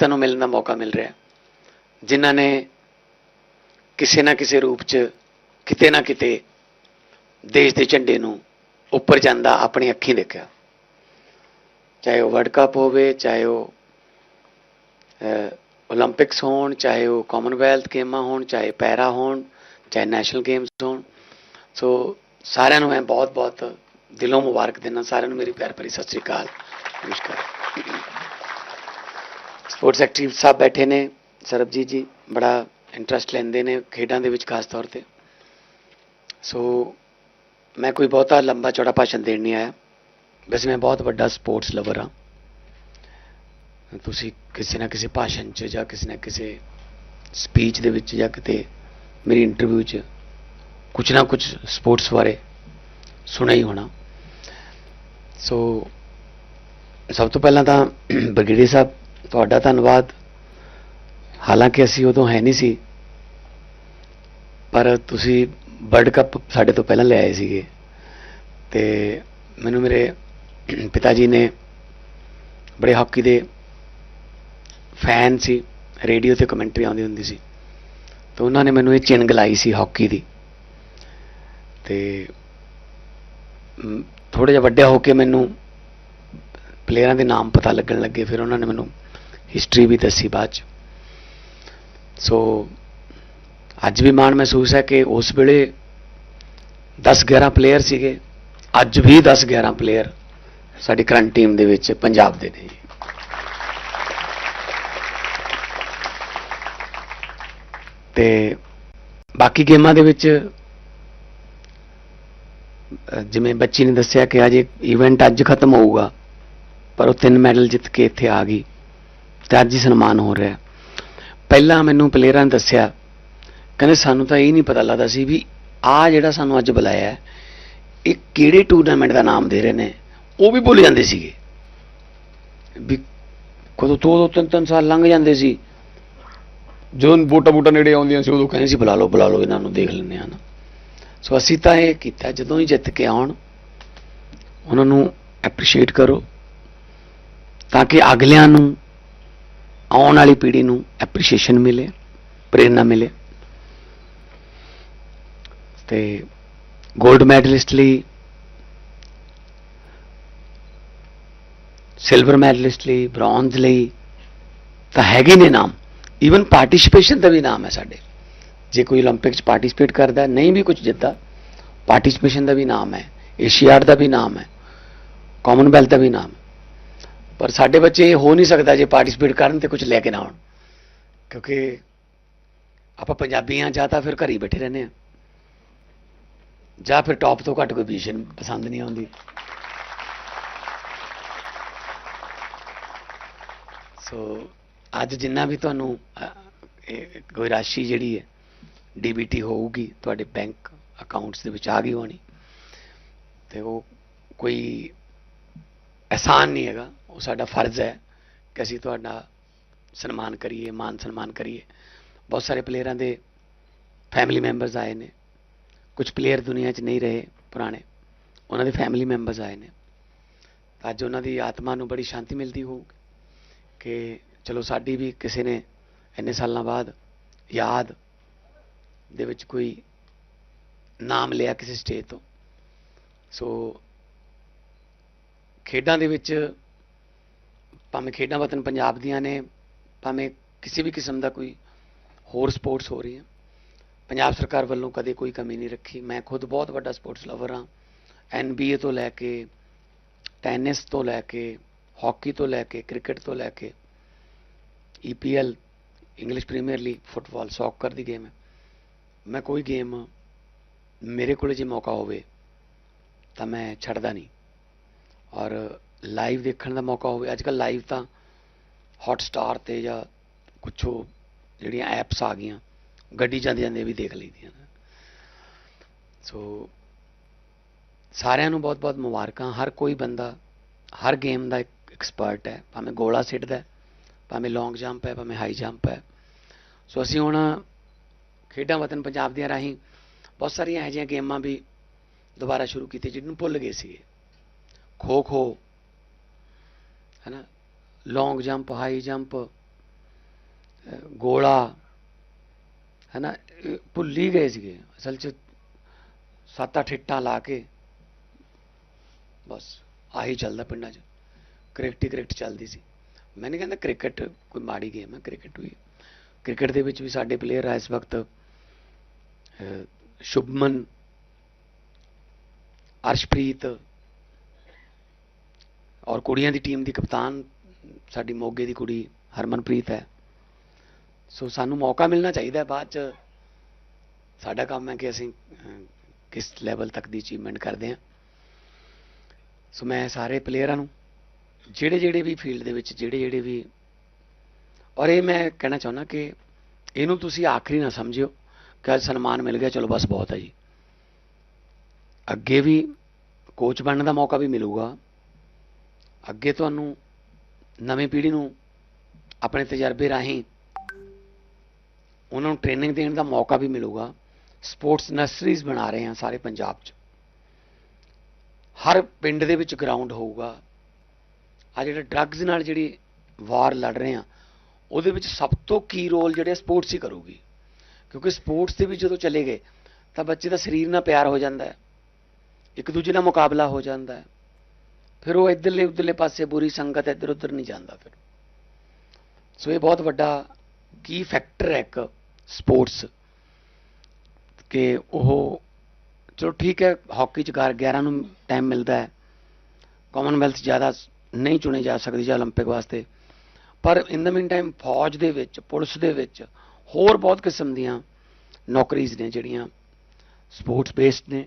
ਤੈਨੂੰ ਮਿਲਣ ਦਾ ਮੌਕਾ ਮਿਲ ਰਿਹਾ ਜਿਨ੍ਹਾਂ ਨੇ ਕਿਸੇ ਨਾ ਕਿਸੇ ਰੂਪ 'ਚ ਕਿਤੇ ਨਾ ਕਿਤੇ ਦੇਸ਼ ਦੇ ਝੰਡੇ ਨੂੰ ਉੱਪਰ ਜਾਂਦਾ ਆਪਣੀ ਅੱਖੀਂ ਦੇਖਿਆ। ਚਾਹੇ ਉਹ ਵਰਲਡ ਕੱਪ ਹੋਵੇ, ਚਾਹੇ ਉਹ ਓਲੰਪਿਕਸ ਹੋਣ, ਚਾਹੇ ਉਹ ਕਾਮਨਵੈਲਥ ਗੇਮਾਂ ਹੋਣ, ਚਾਹੇ ਪੈਰਾ ਹੋਣ, ਚਾਹੇ ਨੈਸ਼ਨਲ ਗੇਮਸ ਹੋਣ। ਸੋ ਸਾਰਿਆਂ ਨੂੰ ਮੈਂ ਬਹੁਤ ਬਹੁਤ ਦਿਲੋਂ ਮੁਬਾਰਕ ਦਿੰਦਾ। ਸਾਰਿਆਂ ਨੂੰ ਮੇਰੀ ਪਿਆਰ ਭਰੀ ਸਤਿ ਸ੍ਰੀ ਅਕਾਲ। ਨਮਸਕਾਰ। ਸਪੋਰਟਸ ਐਕਟਿਵ ਸਾਹਿਬ ਬੈਠੇ ਨੇ, ਸਰਬਜੀਤ ਜੀ ਬੜਾ ਇੰਟਰਸਟ ਲੈਂਦੇ ਨੇ ਖੇਡਾਂ ਦੇ ਵਿੱਚ ਖਾਸ ਤੌਰ ਤੇ। ਸੋ ਮੈਂ ਕੋਈ ਬਹੁਤਾ ਲੰਬਾ ਚੌੜਾ ਭਾਸ਼ਣ ਦੇਣ ਨਹੀਂ ਆਇਆ। ਵੈਸੇ ਮੈਂ ਬਹੁਤ ਵੱਡਾ ਸਪੋਰਟਸ ਲਵਰ ਹਾਂ। ਤੁਸੀਂ ਕਿਸੇ ਨਾ ਕਿਸੇ ਭਾਸ਼ਣ 'ਚ ਜਾਂ ਕਿਸੇ ਨਾ ਕਿਸੇ ਸਪੀਚ ਦੇ ਵਿੱਚ ਜਾਂ ਕਿਤੇ ਮੇਰੀ ਇੰਟਰਵਿਊ 'ਚ ਕੁਝ ਨਾ ਕੁਝ ਸਪੋਰਟਸ ਬਾਰੇ ਸੁਣਿਆ ਹੀ ਹੋਣਾ। ਸੋ ਸਭ ਤੋਂ ਪਹਿਲਾਂ ਤਾਂ ਬ੍ਰਿਗੇਡੀਅਰ ਸਾਹਿਬ ਤੁਹਾਡਾ ਧੰਨਵਾਦ। ਹਾਲਾਂਕਿ ਅਸੀਂ ਉਦੋਂ ਹੈ ਨਹੀਂ ਸੀ, ਪਰ ਤੁਸੀਂ ਵਰਲਡ ਕੱਪ ਸਾਡੇ ਤੋਂ ਪਹਿਲਾਂ ਲੈ ਆਏ ਸੀਗੇ ਤੇ ਮੈਨੂੰ ਮੇਰੇ ਪਿਤਾ ਜੀ ਨੇ ਬੜੇ ਹਾਕੀ ਦੇ ਫੈਨ ਸੀ, ਰੇਡੀਓ ਤੇ ਕਮੈਂਟਰੀ ਆਉਂਦੀ ਹੁੰਦੀ ਸੀ, ਤਾਂ ਉਹਨਾਂ ਨੇ ਮੈਨੂੰ ਇਹ ਚਿੰਗ ਲਾਈ ਸੀ ਹਾਕੀ ਦੀ। ਤੇ ਥੋੜਾ ਜਿਹਾ ਵੱਡਿਆ ਹੋ ਕੇ ਮੈਨੂੰ ਪਲੇਅਰਾਂ ਦੇ ਨਾਮ ਪਤਾ ਲੱਗਣ ਲੱਗੇ, ਫਿਰ ਉਹਨਾਂ ਨੇ ਮੈਨੂੰ ਹਿਸਟਰੀ ਵੀ ਦੱਸੀ ਬਾਅਦ ਚ। ਸੋ ਅੱਜ ਵੀ ਮਾਣ ਮਹਿਸੂਸ ਹੈ ਕਿ ਉਸ ਵੇਲੇ 10 11 ਪਲੇਅਰ ਸੀਗੇ। ਅੱਜ ਵੀ 10 11 ਪਲੇਅਰ ਸਾਡੀ ਕਰੰਟ ਟੀਮ ਦੇ ਵਿੱਚ ਪੰਜਾਬ ਦੇ ਨੇ। ਜੀ ਤੇ ਬਾਕੀ ਗੇਮਾਂ ਦੇ ਵਿੱਚ ਜਿਵੇਂ ਬੱਚੀ ਨੇ ਦੱਸਿਆ ਕਿ ਅੱਜ ਇਵੈਂਟ ਅੱਜ ਖਤਮ ਹੋਊਗਾ, ਪਰ ਉਹ ਤਿੰਨ ਮੈਡਲ ਜਿੱਤ ਕੇ ਇੱਥੇ ਆ ਗਈ। ਤੇ ਅੱਜ ਹੀ ਸਨਮਾਨ ਹੋ ਰਿਹਾ ਪਹਿਲਾਂ ਮੈਨੂੰ ਪਲੇਅਰਾਂ ਨੇ ਦੱਸਿਆ, ਕਹਿੰਦੇ ਸਾਨੂੰ ਤਾਂ ਇਹ ਨਹੀਂ ਪਤਾ ਲੱਗਦਾ ਸੀ ਵੀ ਆ ਜਿਹੜਾ ਸਾਨੂੰ ਅੱਜ ਬੁਲਾਇਆ ਇਹ ਕਿਹੜੇ ਟੂਰਨਾਮੈਂਟ ਦਾ ਨਾਮ ਦੇ ਰਹੇ ਨੇ, ਉਹ ਵੀ ਭੁੱਲ ਜਾਂਦੇ ਸੀਗੇ। ਵੀ ਕਦੋਂ ਦੋ ਦੋ, ਤਿੰਨ ਤਿੰਨ ਸਾਲ ਲੰਘ ਜਾਂਦੇ ਸੀ। ਜਦੋਂ ਵੋਟਾਂ ਵੋਟਾਂ ਨੇੜੇ ਆਉਂਦੀਆਂ ਸੀ, ਉਦੋਂ ਕਹਿੰਦੇ ਸੀ, ਬੁਲਾ ਲਓ ਬੁਲਾ ਲਓ, ਇਹਨਾਂ ਨੂੰ ਦੇਖ ਲੈਂਦੇ ਹਾਂ ਨਾ। ਸੋ ਅਸੀਂ ਤਾਂ ਇਹ ਕੀਤਾ, ਜਦੋਂ ਹੀ ਜਿੱਤ ਕੇ ਆਉਣ, ਉਹਨਾਂ ਨੂੰ ਐਪਰੀਸ਼ੀਏਟ ਕਰੋ, ਤਾਂ ਕਿ ਅਗਲਿਆਂ ਨੂੰ ਆਉਣ ਵਾਲੀ ਪੀੜ੍ਹੀ ਨੂੰ ਐਪਰੀਸ਼ੀਏਸ਼ਨ ਮਿਲੇ ਪ੍ਰੇਰਣਾ ਮਿਲੇ। ਤੇ 골ਡ ਮੈਡਲਿਸਟ ਲਈ ਸਿਲਵਰ ਮੈਡਲਿਸਟ ਲਈ ਬ੍ਰੌਂਜ਼ ਲਈ ਤਾਂ ਹੈਗੇ ਨੇ ਨਾਮ। ਈਵਨ ਪਾਰਟਿਸਿਪੇਸ਼ਨ ਦਾ ਵੀ ਨਾਮ ਹੈ ਸਾਡੇ। ਜੇ ਕੋਈ 올림픽 ਚ ਪਾਰਟਿਸਿਪੇਟ ਕਰਦਾ, ਨਹੀਂ ਵੀ ਕੁਝ ਜਿੱਤਦਾ ਪਾਰਟਿਸਿਪੇਸ਼ਨ ਦਾ ਵੀ ਨਾਮ ਹੈ। ਏਸ਼ੀਆਡ ਦਾ ਵੀ ਨਾਮ ਹੈ। ਕਾਮਨਵੈਲਥ ਦਾ ਵੀ ਨਾਮ ਪਰ ਸਾਡੇ ਬੱਚੇ ਇਹ ਹੋ ਨਹੀਂ ਸਕਦਾ ਜੇ ਪਾਰਟਿਸਿਪੇਟ ਕਰਨ ਤੇ ਕੁਝ ਲੈ ਕੇ ਨਾ ਆਉਣ। ਕਿਉਂਕਿ ਆਪਾਂ ਪੰਜਾਬੀ ਹਾਂ, ਜਾਂ ਤਾਂ ਫਿਰ ਘਰ ਹੀ ਬੈਠੇ ਰਹਿੰਦੇ ਆ ਜਾਂ ਫਿਰ ਟੌਪ ਤੋਂ ਘੱਟ ਕੋਈ ਪੋਜੀਸ਼ਨ ਪਸੰਦ ਨਹੀਂ ਆਉਂਦੀ। ਸੋ ਅੱਜ ਜਿੰਨਾ ਵੀ ਤੁਹਾਨੂੰ ਕੋਈ ਰਾਸ਼ੀ ਜਿਹੜੀ ਹੈ ਡੀਬੀਟੀ ਹੋਊਗੀ, ਤੁਹਾਡੇ ਬੈਂਕ ਅਕਾਊਂਟਸ ਦੇ ਵਿੱਚ ਆ ਗਈ ਹੋਣੀ, ਤੇ ਉਹ ਕੋਈ ਅਹਿਸਾਨ ਨਹੀਂ ਹੈਗਾ। ਉਹ ਸਾਡਾ ਫਰਜ਼ ਹੈ ਕਿ ਅਸੀਂ ਤੁਹਾਡਾ ਸਨਮਾਨ ਕਰੀਏ, ਮਾਨ ਸਨਮਾਨ ਕਰੀਏ। ਬਹੁਤ ਸਾਰੇ ਪਲੇਅਰਾਂ ਦੇ ਫੈਮਿਲੀ ਮੈਂਬਰਸ ਆਏ ਨੇ। ਕੁਝ ਪਲੇਅਰ ਦੁਨੀਆ 'ਚ ਨਹੀਂ ਰਹੇ ਪੁਰਾਣੇ। ਉਹਨਾਂ ਦੇ ਫੈਮਿਲੀ ਮੈਂਬਰਸ ਆਏ ਨੇ। ਤਾਂ ਅੱਜ ਉਹਨਾਂ ਦੀ ਆਤਮਾ ਨੂੰ ਬੜੀ ਸ਼ਾਂਤੀ ਮਿਲਦੀ ਹੋਊਗੀ ਕਿ ਚਲੋ ਸਾਡੀ ਵੀ ਕਿਸੇ ਨੇ ਇੰਨੇ ਸਾਲਾਂ ਬਾਅਦ ਯਾਦ ਦੇ ਵਿੱਚ ਕੋਈ ਨਾਮ ਲਿਆ ਕਿਸੇ ਸਟੇਜ ਤੋਂ। ਸੋ ਖੇਡਾਂ ਦੇ ਵਿੱਚ ਭਾਵੇਂ ਖੇਡਾਂ ਵਤਨ ਪੰਜਾਬ ਦੀਆਂ ਨੇ, ਭਾਵੇਂ ਕਿਸੇ ਵੀ ਕਿਸਮ ਦਾ ਕੋਈ ਹੋਰ ਸਪੋਰਟਸ ਹੋ ਰਹੀ ਹੈ, ਪੰਜਾਬ ਸਰਕਾਰ ਵੱਲੋਂ ਕਦੇ ਕੋਈ ਕਮੀ ਨਹੀਂ ਰੱਖੀ। ਮੈਂ ਖੁਦ ਬਹੁਤ ਵੱਡਾ ਸਪੋਰਟਸ ਲਵਰ ਹਾਂ। ਐਨਬੀਏ ਤੋਂ ਲੈ ਕੇ, ਟੈਨਿਸ ਤੋਂ ਲੈ ਕੇ, ਹਾਕੀ ਤੋਂ ਲੈ ਕੇ, ਕ੍ਰਿਕਟ ਤੋਂ ਲੈ ਕੇ EPL English Premier League football, soccer ਦੀ ਗੇਮ ਹੈ। ਮੈਂ ਕੋਈ ਗੇਮ ਮੇਰੇ ਕੋਲ ਜੇ ਮੌਕਾ ਹੋਵੇ ਤਾਂ ਮੈਂ ਛੱਡਦਾ ਨਹੀਂ। ਔਰ ਲਾਈਵ ਦੇਖਣ ਦਾ ਮੌਕਾ ਹੋਵੇ। ਅੱਜ ਕੱਲ ਲਾਈਵ ਤਾਂ ਹੌਟਸਟਾਰ ਤੇ ਜਾਂ ਕੁਛੋ ਜਿਹੜੀਆਂ ਐਪਸ ਆ ਗਈਆਂ, ਗੱਡੀ ਜਾਂਦੇ ਜਾਂਦੇ ਵੀ ਦੇਖ ਲਈਦੀਆਂ ਸੋ ਸਾਰਿਆਂ ਨੂੰ ਬਹੁਤ-ਬਹੁਤ ਮੁਬਾਰਕਾਂ। ਹਰ ਕੋਈ ਬੰਦਾ, ਹਰ ਗੇਮ ਦਾ ਇੱਕ ਐਕਸਪਰਟ ਹੈ। ਭਾਵੇਂ ਗੋਲਾ ਸਿੱਟਦਾ ਭਾਵੇਂ ਲੌਂਗ ਜੰਪ ਹੈ, ਭਾਵੇਂ ਹਾਈ ਜੰਪ ਹੈ। ਸੋ ਅਸੀਂ ਹੁਣ ਖੇਡਾਂ ਵਤਨ ਪੰਜਾਬ ਦੀਆਂ ਰਾਹੀਂ ਬਹੁਤ ਸਾਰੀਆਂ ਇਹੋ ਜਿਹੀਆਂ ਗੇਮਾਂ ਵੀ ਦੁਬਾਰਾ ਸ਼ੁਰੂ ਕੀਤੀਆਂ, ਜਿਹਨੂੰ ਭੁੱਲ ਗਏ ਸੀਗੇ। ਖੋ ਖੋ ਹੈ ਨਾ ਲੌਂਗ ਜੰਪ ਹਾਈ ਜੰਪ ਗੋਲਾ ਹੈ ਨਾ ਇਹ ਭੁੱਲ ਹੀ ਗਏ ਸੀਗੇ। ਅਸਲ 'ਚ ਸੱਤ ਅੱਠ ਇੱਟਾਂ ਲਾ ਕੇ ਬਸ ਆਹੀ ਚੱਲਦਾ ਪਿੰਡਾਂ 'ਚ। ਕ੍ਰਿਕਟ ਹੀ ਕ੍ਰਿਕਟ ਚੱਲਦੀ ਸੀ। ਮੈਂ ਨਹੀਂ ਕਹਿੰਦਾ ਕ੍ਰਿਕਟ ਕੋਈ ਮਾੜੀ ਗੇਮ ਹੈ, ਕ੍ਰਿਕਟ ਵੀ। ਕ੍ਰਿਕਟ ਦੇ ਵਿੱਚ ਵੀ ਸਾਡੇ ਪਲੇਅਰ ਆ ਇਸ ਵਕਤ ਸ਼ੁਭਮਨ, ਅਰਸ਼ਪ੍ਰੀਤ ਔਰ ਕੁੜੀਆਂ ਦੀ ਟੀਮ ਦੀ ਕਪਤਾਨ ਸਾਡੀ ਮੋਗੇ ਦੀ ਕੁੜੀ ਹਰਮਨਪ੍ਰੀਤ ਹੈ। ਸੋ ਸਾਨੂੰ ਮੌਕਾ ਮਿਲਣਾ ਚਾਹੀਦਾ ਬਾਅਦ ਚ। ਸਾਡਾ ਕੰਮ ਹੈ ਕਿ ਅਸੀਂ ਕਿਸ ਲੈਵਲ ਤੱਕ ਦੀ ਅਚੀਵਮੈਂਟ ਕਰਦੇ ਹਾਂ। ਸੋ ਮੈਂ ਸਾਰੇ ਪਲੇਅਰਾਂ ਨੂੰ ਜਿਹੜੇ ਜਿਹੜੇ ਵੀ ਫੀਲਡ ਦੇ ਵਿੱਚ, ਜਿਹੜੇ ਜਿਹੜੇ ਵੀ ਔਰ ਇਹ ਮੈਂ ਕਹਿਣਾ ਚਾਹੁੰਦਾ ਕਿ ਇਹਨੂੰ ਤੁਸੀਂ ਆਖਰੀ ਨਾ ਸਮਝਿਓ ਕਿ ਅੱਜ ਸਨਮਾਨ ਮਿਲ ਗਿਆ, ਚਲੋ ਬਸ ਬਹੁਤ ਹੈ ਜੀ। ਅੱਗੇ ਵੀ ਕੋਚ ਬਣਨ ਦਾ ਮੌਕਾ ਵੀ ਮਿਲੂਗਾ। ਅੱਗੇ ਤੁਹਾਨੂੰ ਨਵੀਂ ਪੀੜ੍ਹੀ ਨੂੰ ਆਪਣੇ ਤਜਰਬੇ ਰਾਹੀਂ ਉਹਨਾਂ ਨੂੰ ਟ੍ਰੇਨਿੰਗ ਦੇਣ ਦਾ ਮੌਕਾ ਵੀ ਮਿਲੂਗਾ। ਸਪੋਰਟਸ ਨਰਸਰੀਜ਼ ਬਣਾ ਰਹੇ ਹਾਂ ਸਾਰੇ ਪੰਜਾਬ 'ਚ। ਹਰ ਪਿੰਡ ਦੇ ਵਿੱਚ ਗਰਾਊਂਡ ਹੋਊਗਾ। ਆ ਜਿਹੜੇ ਡਰੱਗਸ ਨਾਲ ਜਿਹੜੀ ਵਾਰ ਲੜ ਰਹੇ ਆ ਉਹਦੇ ਵਿੱਚ ਸਭ ਤੋਂ ਕੀ ਰੋਲ ਜਿਹੜੇ ਸਪੋਰਟਸ ਹੀ ਕਰੂਗੀ। ਕਿਉਂਕਿ ਸਪੋਰਟਸ ਦੇ ਵਿੱਚ ਜਦੋਂ ਚਲੇ ਗਏ, ਤਾਂ ਬੱਚੇ ਦਾ ਸਰੀਰ ਨਾਲ ਪਿਆਰ ਹੋ ਜਾਂਦਾ ਹੈ। ਇੱਕ ਦੂਜੇ ਨਾਲ ਮੁਕਾਬਲਾ ਹੋ ਜਾਂਦਾ ਹੈ। ਫਿਰ ਉਹ ਇੱਧਰਲੇ ਉੱਧਰਲੇ ਪਾਸੇ ਬੁਰੀ ਸੰਗਤ ਇੱਧਰ ਉੱਧਰ ਨਹੀਂ ਜਾਂਦਾ ਫਿਰ ਸੋ ਇਹ ਬਹੁਤ ਵੱਡਾ ਕੀ ਫੈਕਟਰ ਹੈ ਇੱਕ ਸਪੋਰਟਸ ਕਿ ਉਹ ਚਲੋ ਠੀਕ ਹੈ ਹਾਕੀ ਚ 11 ਨੂੰ ਟਾਈਮ ਮਿਲਦਾ ਹੈ ਕਾਮਨਵੈਲਥ ਜ਼ਿਆਦਾ ਨਹੀਂ ਚੁਣੇ ਜਾ ਸਕਦੇ ਜਾਂ 올림픽 ਵਾਸਤੇ ਪਰ ਇਨ ਦਾ ਮੀਨ ਟਾਈਮ ਫੌਜ ਦੇ ਵਿੱਚ ਪੁਲਿਸ ਦੇ ਵਿੱਚ ਹੋਰ ਬਹੁਤ ਕਿਸਮ ਦੀਆਂ ਨੌਕਰੀਜ਼ ਨੇ ਜਿਹੜੀਆਂ ਸਪੋਰਟਸ ਬੇਸਡ ਨੇ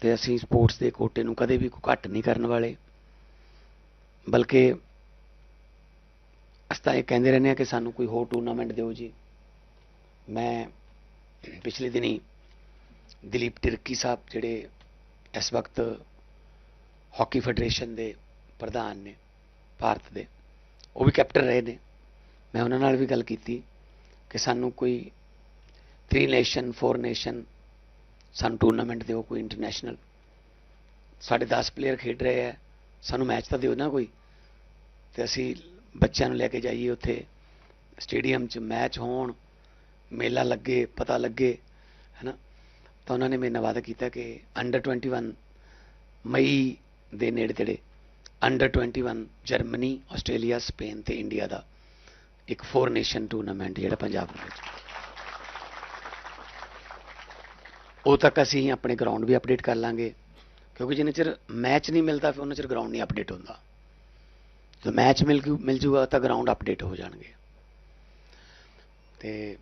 ਤੇ ਅਸੀਂ ਸਪੋਰਟਸ ਦੇ ਕੋਟੇ ਨੂੰ ਕਦੇ ਵੀ ਘੱਟ ਨਹੀਂ ਕਰਨ ਵਾਲੇ। ਬਲਕਿ ਅਸੀਂ ਤਾਂ ਇਹ ਕਹਿੰਦੇ ਰਹਿੰਦੇ ਆ ਕਿ ਸਾਨੂੰ ਕੋਈ ਹੋਰ ਟੂਰਨਾਮੈਂਟ ਦਿਓ ਜੀ। ਮੈਂ ਪਿਛਲੇ ਦਿਨੀ ਦਿਲੀਪ ਟਿਰਕੀ ਸਾਹਿਬ ਜਿਹੜੇ ਇਸ ਵਕਤ ਹਾਕੀ ਫੈਡਰੇਸ਼ਨ ਦੇ ਪ੍ਰਧਾਨ ਨੇ, ਭਾਰਤ ਦੇ, ਉਹ ਵੀ ਕੈਪਟਨ ਰਹੇ ਨੇ। ਮੈਂ ਉਹਨਾਂ ਨਾਲ ਵੀ ਗੱਲ ਕੀਤੀ ਕਿ ਸਾਨੂੰ ਕੋਈ 3 ਨੇਸ਼ਨ 4 ਨੇਸ਼ਨ ਸਾਨੂੰ ਟੂਰਨਾਮੈਂਟ ਦਿਓ ਕੋਈ ਇੰਟਰਨੈਸ਼ਨਲ ਸਾਡੇ 10 ਪਲੇਅਰ ਖੇਡ ਰਹੇ ਹੈ ਸਾਨੂੰ ਮੈਚ ਤਾਂ ਦਿਓ ਨਾ ਕੋਈ। ਤੇ ਅਸੀਂ ਬੱਚਿਆਂ ਨੂੰ ਲੈ ਕੇ ਜਾਈਏ ਉੱਥੇ। ਸਟੇਡੀਅਮ 'ਚ ਮੈਚ ਹੋਣ, ਮੇਲਾ ਲੱਗੇ, ਪਤਾ ਲੱਗੇ, ਹੈਨਾ। ਤਾਂ ਉਹਨਾਂ ਨੇ ਮੇਰੇ ਨਾਲ ਵਾਅਦਾ ਕੀਤਾ ਕਿ ਅੰਡਰ 21 ਮਈ ਦੇ ਨੇੜੇ ਤੇੜੇ ਅੰਡਰ 21 ਜਰਮਨੀ, ਆਸਟ੍ਰੇਲੀਆ, ਸਪੇਨ ਤੇ ਇੰਡੀਆ ਦਾ ਇੱਕ ਫੋਰ ਨੇਸ਼ਨ ਟੂਰਨਾਮੈਂਟ ਜਿਹੜਾ ਪੰਜਾਬ ਵਿੱਚ। ਉਹ ਤੱਕ ਅਸੀਂ ਆਪਣੇ ਗਰਾਊਂਡ ਵੀ ਅਪਡੇਟ ਕਰ ਲਾਂਗੇ। ਕਿਉਂਕਿ ਜਿੰਨੇ ਚਿਰ ਮੈਚ ਨਹੀਂ ਮਿਲਦਾ, ਫਿਰ ਉਹਨਾਂ ਚਿਰ ਗਰਾਊਂਡ ਨਹੀਂ ਅਪਡੇਟ ਹੁੰਦਾ। ਜਦੋਂ ਮੈਚ ਮਿਲ ਜੂ, ਮਿਲ ਜੂਗਾ ਤਾਂ ਗਰਾਊਂਡ ਅਪਡੇਟ ਹੋ ਜਾਣਗੇ। ਤੇ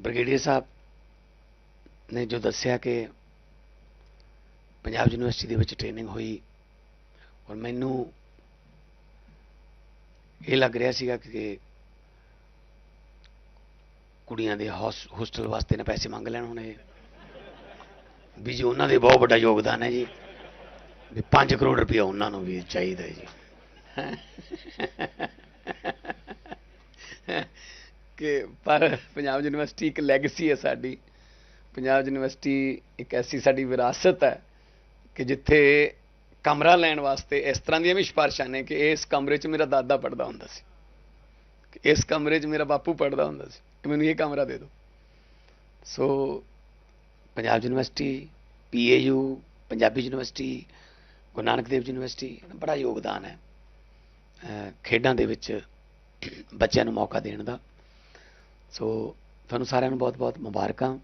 ਬ੍ਰਿਗੇਡੀਅਰ ਸਾਹਿਬ ਨੇ ਜੋ ਦੱਸਿਆ ਕਿ ਪੰਜਾਬ ਯੂਨੀਵਰਸਿਟੀ ਦੇ ਵਿੱਚ ਟ੍ਰੇਨਿੰਗ ਹੋਈ, ਔਰ ਮੈਨੂੰ ਇਹ ਲੱਗ ਰਿਹਾ ਸੀਗਾ ਕਿ ਕੁੜੀਆਂ ਦੇ ਹੋਸਟਲ ਵਾਸਤੇ ਨੇ ਪੈਸੇ ਮੰਗ ਲੈਣ ਹੁਣ। ਇਹ ਵੀ ਜੀ ਉਹਨਾਂ ਦੇ ਬਹੁਤ ਵੱਡਾ ਯੋਗਦਾਨ ਹੈ ਜੀ। ਵੀ 5 ਕਰੋੜ ਰੁਪਇਆ ਉਹਨਾਂ ਨੂੰ ਵੀ ਚਾਹੀਦਾ ਜੀ। ਕਿ ਪਰ ਪੰਜਾਬ ਯੂਨੀਵਰਸਿਟੀ ਇੱਕ ਲੈਗੇਸੀ ਹੈ ਸਾਡੀ। ਪੰਜਾਬ ਯੂਨੀਵਰਸਿਟੀ ਇੱਕ ਐਸੀ ਸਾਡੀ ਵਿਰਾਸਤ ਹੈ ਕਿ ਜਿੱਥੇ ਕਮਰਾ ਲੈਣ ਵਾਸਤੇ ਇਸ ਤਰ੍ਹਾਂ ਦੀਆਂ ਵੀ ਸਿਫਾਰਸ਼ਾਂ ਨੇ ਕਿ ਇਸ ਕਮਰੇ 'ਚ ਮੇਰਾ ਦਾਦਾ ਪੜਦਾ ਹੁੰਦਾ ਸੀ। ਇਸ ਕਮਰੇ 'ਚ ਮੇਰਾ ਬਾਪੂ ਪੜਦਾ ਹੁੰਦਾ ਸੀ। ਕਿ ਮੈਨੂੰ ਇਹ ਕਮਰਾ ਦੇ ਦਿਓ। So Punjab university PAU, Punjabi university, Guru Nanak Dev university, ਬੜਾ ਯੋਗਦਾਨ ਹੈ ਖੇਡਾਂ ਦੇ ਵਿੱਚ ਬੱਚਿਆਂ ਨੂੰ ਮੌਕਾ ਦੇਣ ਦਾ। ਸੋ ਤੁਹਾਨੂੰ ਸਾਰਿਆਂ ਨੂੰ ਬਹੁਤ-ਬਹੁਤ ਮੁਬਾਰਕਾਂ।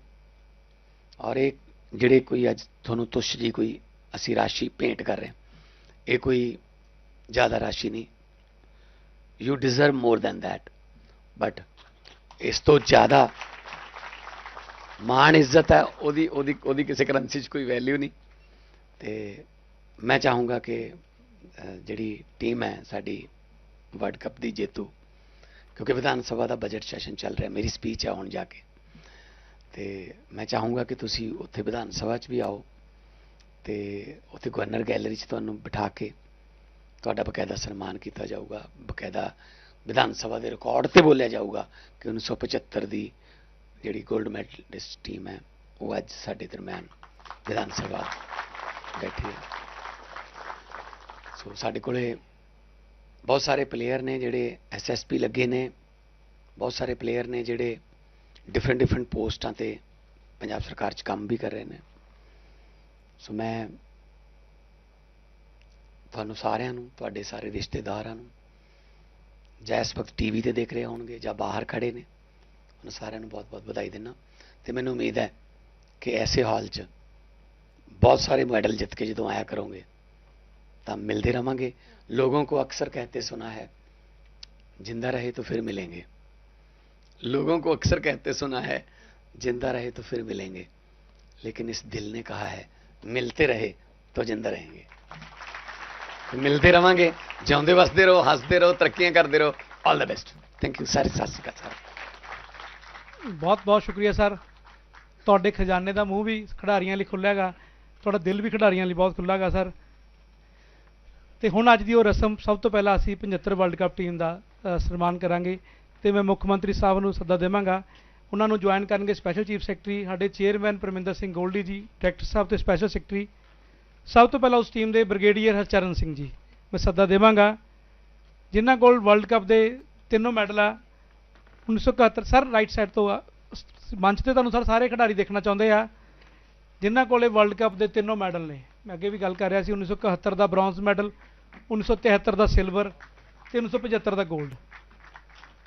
ਔਰ ਇਹ ਜਿਹੜੇ ਕੋਈ ਅੱਜ ਤੁਹਾਨੂੰ ਤੁਸ਼ ਜੀ ਕੋਈ ਅਸੀਂ ਰਾਸ਼ੀ ਭੇਂਟ ਕਰ ਰਹੇ ਇਹ ਕੋਈ ਜ਼ਿਆਦਾ ਰਾਸ਼ੀ ਨਹੀਂ। You deserve more than that but ਇਸ ਤੋਂ ਜ਼ਿਆਦਾ ਮਾਣ ਇੱਜ਼ਤ ਹੈ, ਉਹਦੀ ਉਹਦੀ ਉਹਦੀ ਕਿਸੇ ਕਰੰਸੀ 'ਚ ਕੋਈ ਵੈਲਿਊ ਨਹੀਂ। ਤੇ ਮੈਂ ਚਾਹੂੰਗਾ ਕਿ ਜਿਹੜੀ ਟੀਮ ਹੈ ਸਾਡੀ ਵਰਲਡ ਕੱਪ ਦੀ ਜੇਤੂ, ਕਿਉਂਕਿ ਵਿਧਾਨ ਸਭਾ ਦਾ ਬਜਟ ਸੈਸ਼ਨ ਚੱਲ ਰਿਹਾ, ਮੇਰੀ ਸਪੀਚ ਹੈ ਹੁਣ ਜਾ ਕੇ। ਤੇ ਮੈਂ ਚਾਹੂੰਗਾ ਕਿ ਤੁਸੀਂ ਉੱਥੇ ਵਿਧਾਨ ਸਭਾ 'ਚ ਵੀ ਆਓ, ਤੇ ਉੱਥੇ ਗਵਰਨਰ ਗੈਲਰੀ 'ਚ ਤੁਹਾਨੂੰ ਬਿਠਾ ਕੇ ਤੁਹਾਡਾ ਬਕਾਇਦਾ ਸਨਮਾਨ ਕੀਤਾ ਜਾਊਗਾ, ਬਕਾਇਦਾ ਵਿਧਾਨ ਸਭਾ ਦੇ ਰਿਕਾਰਡ ਤੇ ਬੋਲਿਆ ਜਾਊਗਾ ਕਿ 1975 ਦੀ ਜਿਹੜੀ 골ਡ ਮੈਡਲਿਸਟ ਟੀਮ ਹੈ, ਉਹ ਅੱਜ ਸਾਡੇ ਦਰਮਿਆਨ ਵਿਧਾਨ ਸਭਾ ਬੈਠੀ ਹੈ। ਸੋ ਸਾਡੇ ਕੋਲੇ ਬਹੁਤ ਸਾਰੇ ਪਲੇਅਰ ਨੇ ਜਿਹੜੇ ਐਸਐਸਪੀ ਲੱਗੇ ਨੇ, ਬਹੁਤ ਸਾਰੇ ਪਲੇਅਰ ਨੇ ਜਿਹੜੇ ਡਿਫਰੈਂਟ ਡਿਫਰੈਂਟ ਪੋਸਟਾਂ ਤੇ ਪੰਜਾਬ ਸਰਕਾਰ 'ਚ ਕੰਮ ਵੀ ਕਰ ਰਹੇ ਨੇ। ਸੋ ਮੈਂ ਤੁਹਾਨੂੰ ਸਾਰਿਆਂ ਨੂੰ, ਤੁਹਾਡੇ ਸਾਰੇ ਰਿਸ਼ਤੇਦਾਰਾਂ ਨੂੰ, ਜਾਂ ਇਸ ਵਕਤ ਟੀਵੀ ਤੇ ਦੇਖ ਰਹੇ ਹੋਣਗੇ ਜਾਂ ਬਾਹਰ ਖੜੇ ਨੇ मैं सारे बहुत बहुत बधाई ਵਧਾਈ तो मैं उम्मीद है कि ऐसे हाल च बहुत सारे मैडल जीत के जो आया करोंगे तो मिलते रहेंगे लोगों को अक्सर कहते सुना है ज़िंदा रहे तो फिर मिलेंगे लोगों को अक्सर कहते सुना है ज़िंदा रहे तो फिर मिलेंगे लेकिन इस दिल ने कहा है मिलते रहे तो ज़िंदा रहेंगे तो मिलते रहेंगे जाते वसते रहो हँसते रहो तरक्या करते रहो all the best thank you sir सत श्रीकाल ਬਹੁਤ ਬਹੁਤ ਸ਼ੁਕਰੀਆ, ਸਰ। ਤੁਹਾਡੇ ਖਜ਼ਾਨੇ ਦਾ ਮੂੰਹ ਵੀ ਖਿਡਾਰੀਆਂ ਲਈ ਖੁੱਲ੍ਹਾ ਖੁੱਲ੍ਹਾਗਾ ਤੁਹਾਡਾ ਦਿਲ ਵੀ ਖਿਡਾਰੀਆਂ ਲਈ ਬਹੁਤ ਖੁੱਲ੍ਹਾ ਖੁੱਲ੍ਹਾਗਾ ਸਰ। ਤੇ ਹੁਣ ਅੱਜ ਦੀ ਉਹ ਰਸਮ, ਸਭ ਤੋਂ ਪਹਿਲਾਂ ਅਸੀਂ 75 ਵਰਲਡ ਕੱਪ ਟੀਮ ਦਾ ਸਨਮਾਨ ਕਰਾਂਗੇ ਤੇ ਮੈਂ ਮੁੱਖ ਮੰਤਰੀ ਸਾਹਿਬ ਨੂੰ ਸੱਦਾ ਦੇਵਾਂਗਾ। ਉਹਨਾਂ ਨੂੰ ਜੁਆਇਨ ਕਰਨਗੇ ਸਪੈਸ਼ਲ ਚੀਫ ਸੈਕਟਰੀ ਸਾਡੇ ਚੇਅਰਮੈਨ ਪਰਮਿੰਦਰ ਸਿੰਘ ਗੋਲਡੀ ਜੀ ਡਾਇਰੈਕਟਰ ਸਾਹਿਬ ਤੇ ਸਪੈਸ਼ਲ ਸੈਕਟਰੀ ਸਭ ਤੋਂ ਪਹਿਲਾਂ ਉਸ ਟੀਮ ਦੇ ਬ੍ਰਿਗੇਡੀਅਰ ਹਰਚਰਨ ਸਿੰਘ ਜੀ, ਮੈਂ ਸੱਦਾ ਦੇਵਾਂਗਾ। ਜਿਨ੍ਹਾਂ ਕੋਲ ਵਰਲਡ ਕੱਪ ਦੇ ਤਿੰਨੋਂ ਮੈਡਲ ਆ 1971 ਸਰ ਰਾਈਟ ਸਾਈਡ ਤੋਂ ਆ। ਮੰਚ ਤੇ ਤੁਹਾਨੂੰ ਸਰ ਸਾਰੇ ਖਿਡਾਰੀ ਦੇਖਣਾ ਚਾਹੁੰਦੇ ਆ। ਜਿਨ੍ਹਾਂ ਕੋਲੇ ਵਰਲਡ ਕੱਪ ਦੇ ਤਿੰਨੋਂ ਮੈਡਲ ਨੇ। ਮੈਂ ਅੱਗੇ ਵੀ ਗੱਲ ਕਰ ਰਿਹਾ ਸੀ 1971 ਦਾ ਬ੍ਰੌਂਜ਼ ਮੈਡਲ 1973 ਦਾ ਸਿਲਵਰ ਤੇ 1975 ਦਾ 골ਡ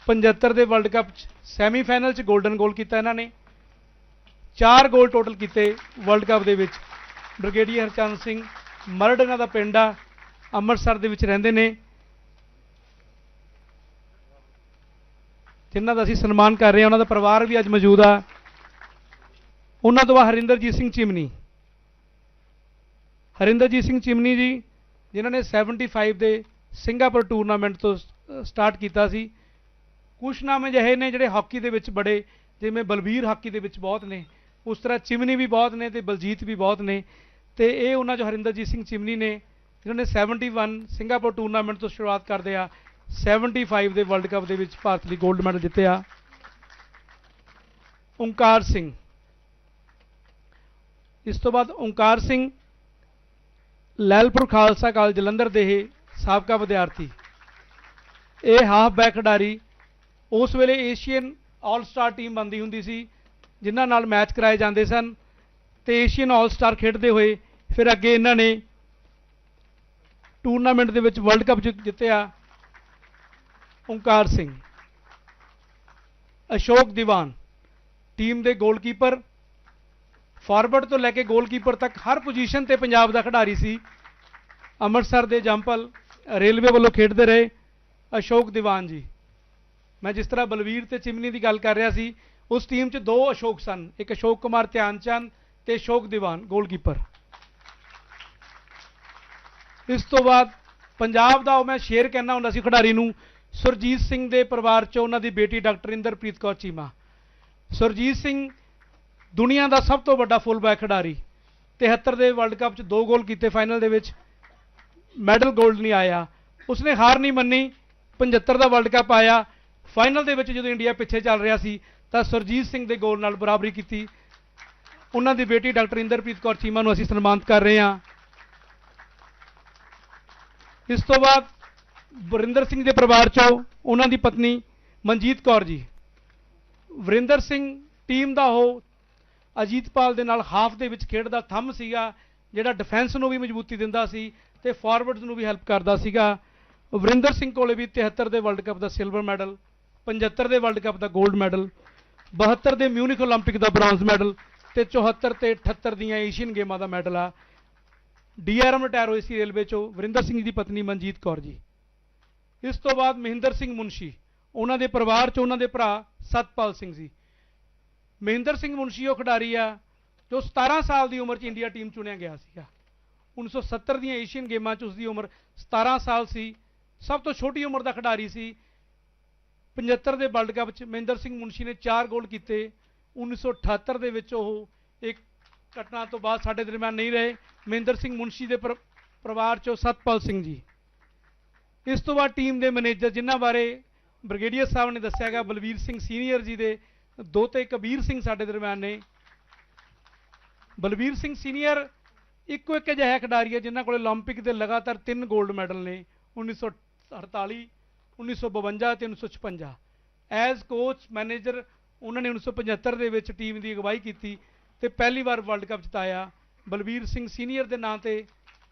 75 ਦੇ ਵਰਲਡ ਕੱਪ ਚ ਸੈਮੀਫਾਈਨਲ ਚ 골ਡਨ ਗੋਲ ਕੀਤਾ ਇਹਨਾਂ ਨੇ। ਚਾਰ ਗੋਲ ਟੋਟਲ ਕੀਤੇ ਵਰਲਡ ਕੱਪ ਦੇ ਵਿੱਚ। ਬ੍ਰਿਗੇਡੀਅਰ ਹਰਚੰਦ ਸਿੰਘ ਮਰਡ ਇਹਨਾਂ ਦਾ ਪਿੰਡ ਆ। ਅੰਮ੍ਰਿਤਸਰ ਦੇ ਵਿੱਚ ਰਹਿੰਦੇ ਨੇ। ਜਿਨ੍ਹਾਂ ਦਾ ਅਸੀਂ ਸਨਮਾਨ ਕਰ ਰਹੇ ਹਾਂ, ਉਹਨਾਂ ਦਾ ਪਰਿਵਾਰ ਵੀ ਅੱਜ ਮੌਜੂਦ ਆ। ਉਹਨਾਂ ਤੋਂ ਬਾਅਦ ਹਰਿੰਦਰਜੀਤ ਸਿੰਘ ਚਿਮਨੀ। ਹਰਿੰਦਰਜੀਤ ਸਿੰਘ ਚਿਮਨੀ ਜੀ, ਜਿਨ੍ਹਾਂ ਨੇ 75 ਦੇ ਸਿੰਗਾਪੁਰ ਟੂਰਨਾਮੈਂਟ ਤੋਂ ਸਟਾਰਟ ਕੀਤਾ ਸੀ। ਕੁਛ ਨਾਮ ਅਜਿਹੇ ਨੇ ਜਿਹੜੇ ਹਾਕੀ ਦੇ ਵਿੱਚ ਬੜੇ, ਜਿਵੇਂ ਬਲਬੀਰ ਹਾਕੀ ਦੇ ਵਿੱਚ ਬਹੁਤ ਨੇ। ਉਸ ਤਰ੍ਹਾਂ ਚਿਮਨੀ ਵੀ ਬਹੁਤ ਨੇ ਤੇ ਬਲਜੀਤ ਵੀ ਬਹੁਤ ਨੇ। ਤੇ ਇਹ ਉਹਨਾਂ ਚੋਂ ਹਰਿੰਦਰਜੀਤ ਸਿੰਘ ਚਿਮਨੀ ਨੇ, ਜਿਨ੍ਹਾਂ ਨੇ 71 ਸਿੰਗਾਪੁਰ ਟੂਰਨਾਮੈਂਟ ਤੋਂ ਸ਼ੁਰੂਆਤ ਕਰਦੇ ਆ। 75 ਦੇ ਵਰਲਡ ਕੱਪ ਦੇ ਵਿੱਚ ਭਾਰਤ ਲਈ 골ਡ ਮੈਡਲ ਜਿੱਤਿਆ। ਓਂਕਾਰ ਸਿੰਘ। ਇਸ ਤੋਂ ਬਾਅਦ ਓਂਕਾਰ ਸਿੰਘ, ਲੈਲਪੁਰ ਖਾਲਸਾ ਕਾਲਜ, ਜਲੰਧਰ ਦੇ ਇਹ ਸਾਬਕਾ ਵਿਦਿਆਰਥੀ। ਇਹ ਹਾਫ ਬੈਕ ਖਿਡਾਰੀ, ਉਸ ਵੇਲੇ ਏਸ਼ੀਅਨ ਆਲ ਸਟਾਰ ਟੀਮ ਬਣਦੀ ਹੁੰਦੀ ਸੀ, ਜਿਨ੍ਹਾਂ ਨਾਲ ਮੈਚ ਕਰਾਏ ਜਾਂਦੇ ਸਨ ਤੇ ਏਸ਼ੀਅਨ ਆਲ ਸਟਾਰ ਖੇਡਦੇ ਹੋਏ ਫਿਰ ਅੱਗੇ ਇਹਨਾਂ ਨੇ ਟੂਰਨਾਮੈਂਟ ਦੇ ਵਿੱਚ ਵਰਲਡ ਕੱਪ ਜਿ- ਜਿੱਤਿਆ। ਓਂਕਾਰ ਸਿੰਘ, ਅਸ਼ੋਕ ਦੀਵਾਨ, ਟੀਮ ਦੇ ਗੋਲਕੀਪਰ ਫਾਰਵਰਡ ਤੋਂ ਲੈ ਕੇ ਗੋਲਕੀਪਰ ਤੱਕ ਹਰ ਪੋਜੀਸ਼ਨ ਤੇ ਪੰਜਾਬ ਦਾ ਖਿਡਾਰੀ ਸੀ। ਅੰਮ੍ਰਿਤਸਰ ਦੇ ਜੰਪਲ ਰੇਲਵੇ ਵੱਲੋਂ ਖੇਡਦੇ ਰਹੇ ਅਸ਼ੋਕ ਦੀਵਾਨ ਜੀ। ਮੈਂ ਜਿਸ ਤਰ੍ਹਾਂ ਬਲਵੀਰ ਤੇ ਚਿਮਨੀ ਦੀ ਗੱਲ ਕਰ ਰਿਹਾ ਸੀ, ਉਸ ਟੀਮ 'ਚ ਦੋ ਅਸ਼ੋਕ ਸਨ, ਇੱਕ ਅਸ਼ੋਕ ਕੁਮਾਰ ਧਿਆਨਚੰਦ ਤੇ ਅਸ਼ੋਕ ਦੀਵਾਨ ਗੋਲਕੀਪਰ ਇਸ ਤੋਂ ਬਾਅਦ ਪੰਜਾਬ ਦਾ ਉਹ ਮੈਂ ਸ਼ੇਰ ਕਹਿਣਾ ਹੁੰਦਾ ਸੀ ਖਿਡਾਰੀ ਨੂੰ ਸੁਰਜੀਤ ਸਿੰਘ ਦੇ ਪਰਿਵਾਰ 'ਚੋਂ ਉਹਨਾਂ ਦੀ ਬੇਟੀ ਡਾਕਟਰ ਇੰਦਰਪ੍ਰੀਤ ਕੌਰ ਚੀਮਾ। ਸੁਰਜੀਤ ਸਿੰਘ ਦੁਨੀਆ ਦਾ ਸਭ ਤੋਂ ਵੱਡਾ ਫੁੱਲ ਬੈਕ ਖਿਡਾਰੀ 73 ਦੇ ਵਰਲਡ ਕੱਪ 'ਚ ਦੋ ਗੋਲ ਕੀਤੇ ਫਾਈਨਲ ਦੇ ਵਿੱਚ ਮੈਡਲ 골ਡ ਨਹੀਂ ਆਇਆ। ਉਸਨੇ ਹਾਰ ਨਹੀਂ ਮੰਨੀ 75 ਦਾ ਵਰਲਡ ਕੱਪ ਆਇਆ। ਫਾਈਨਲ ਦੇ ਵਿੱਚ ਜਦੋਂ ਇੰਡੀਆ ਪਿੱਛੇ ਚੱਲ ਰਿਹਾ ਸੀ, ਤਾਂ ਸੁਰਜੀਤ ਸਿੰਘ ਦੇ ਗੋਲ ਨਾਲ ਬਰਾਬਰੀ ਕੀਤੀ। ਉਹਨਾਂ ਦੀ ਬੇਟੀ ਡਾਕਟਰ ਇੰਦਰਪ੍ਰੀਤ ਕੌਰ ਚੀਮਾ ਨੂੰ ਅਸੀਂ ਸਨਮਾਨਿਤ ਕਰ ਰਹੇ ਹਾਂ। ਇਸ ਤੋਂ ਬਾਅਦ ਵਰਿੰਦਰ ਸਿੰਘ ਦੇ ਪਰਿਵਾਰ ਚੋਂ ਉਹਨਾਂ ਦੀ ਪਤਨੀ ਮਨਜੀਤ ਕੌਰ ਜੀ। ਵਰਿੰਦਰ ਸਿੰਘ ਟੀਮ ਦਾ ਉਹ ਅਜੀਤਪਾਲ ਦੇ ਨਾਲ ਹਾਫ ਦੇ ਵਿੱਚ ਖੇਡਦਾ ਥੰਮ ਸੀਗਾ, ਜਿਹੜਾ ਡਿਫੈਂਸ ਨੂੰ ਵੀ ਮਜ਼ਬੂਤੀ ਦਿੰਦਾ ਸੀ ਤੇ ਫਾਰਵਰਡਸ ਨੂੰ ਵੀ ਹੈਲਪ ਕਰਦਾ ਸੀਗਾ। ਵਰਿੰਦਰ ਸਿੰਘ ਕੋਲੇ ਵੀ 73 ਦੇ ਵਰਲਡ ਕੱਪ ਦਾ ਸਿਲਵਰ ਮੈਡਲ 75 ਦੇ ਵਰਲਡ ਕੱਪ ਦਾ 골ਡ ਮੈਡਲ 72 ਦੇ ਮਿਊਨਿਕ 올림픽 ਦਾ ਬ੍ਰੌਂਜ਼ ਮੈਡਲ ਤੇ 74 ਤੇ 78 ਦੀਆਂ ਏਸ਼ੀਅਨ ਗੇਮਾਂ ਦਾ ਮੈਡਲ ਆ। ਡੀਆਰਐਮ ਰਿਟਾਇਰ ਹੋਏ ਸੀ ਰੇਲਵੇ ਚੋਂ ਵਰਿੰਦਰ ਸਿੰਘ ਦੀ ਪਤਨੀ ਮਨਜੀਤ ਕੌਰ ਜੀ। ਇਸ ਤੋਂ ਬਾਅਦ ਮਹਿੰਦਰ ਸਿੰਘ ਮੁੰਸ਼ੀ ਉਹਨਾਂ ਦੇ ਪਰਿਵਾਰ ਚ ਉਹਨਾਂ ਦੇ ਭਰਾ ਸਤਪਾਲ ਸਿੰਘ ਜੀ। ਮਹਿੰਦਰ ਸਿੰਘ ਮੁੰਸ਼ੀ ਉਹ ਖਿਡਾਰੀ ਆ ਜੋ 17 ਸਾਲ ਦੀ ਉਮਰ 'ਚ ਇੰਡੀਆ ਟੀਮ ਚੁਣਿਆ ਗਿਆ ਸੀਗਾ। 1970 ਦੀਆਂ ਏਸ਼ੀਅਨ ਗੇਮਾਂ 'ਚ ਉਸ ਦੀ ਉਮਰ 17 ਸਾਲ ਸੀ। ਸਭ ਤੋਂ ਛੋਟੀ ਉਮਰ ਦਾ ਖਿਡਾਰੀ ਸੀ। 75 ਦੇ ਵਰਲਡ ਕੱਪ 'ਚ ਮਹਿੰਦਰ ਸਿੰਘ ਮੁੰਸ਼ੀ ਨੇ 4 ਗੋਲ ਕੀਤੇ। 1978 ਦੇ ਵਿੱਚ ਉਹ ਇੱਕ ਘਟਨਾ ਤੋਂ ਬਾਅਦ ਸਾਡੇ ਦਰਮਿਆਨ ਨਹੀਂ ਰਹੇ। ਮਹਿੰਦਰ ਸਿੰਘ ਮੁੰਸ਼ੀ ਦੇ ਪਰਿਵਾਰ 'ਚੋਂ ਸਤਪਾਲ ਸਿੰਘ ਜੀ। ਇਸ ਤੋਂ ਬਾਅਦ ਟੀਮ ਦੇ ਮੈਨੇਜਰ ਜਿਨ੍ਹਾਂ ਬਾਰੇ ਬ੍ਰਿਗੇਡੀਅਰ ਸਾਹਿਬ ਨੇ ਦੱਸਿਆ ਦੱਸਿਆਗਾ ਬਲਬੀਰ ਸਿੰਘ ਸੀਨੀਅਰ ਜੀ ਦੇ, ਦੋਤੇ ਕਬੀਰ ਸਿੰਘ ਸਾਡੇ ਦਰਮਿਆਨ ਨੇ। ਬਲਬੀਰ ਸਿੰਘ ਸੀਨੀਅਰ ਇੱਕੋ ਇੱਕ ਅਜਿਹਾ ਖਿਡਾਰੀ ਹੈ ਜਿਨ੍ਹਾਂ ਕੋਲ 올림픽 ਦੇ ਲਗਾਤਾਰ ਤਿੰਨ 골ਡ ਮੈਡਲ ਨੇ 1948 1952 ਤੇ 1956 ਐਜ਼ ਕੋਚ ਮੈਨੇਜਰ ਉਹਨਾਂ ਨੇ 1975 ਦੇ ਵਿੱਚ ਟੀਮ ਦੀ ਅਗਵਾਈ ਕੀਤੀ ਤੇ ਪਹਿਲੀ ਵਾਰ ਵਰਲਡ ਕੱਪ ਜਿਤਾਇਆ। ਬਲਬੀਰ ਸਿੰਘ ਸੀਨੀਅਰ ਦੇ ਨਾਂ ਤੇ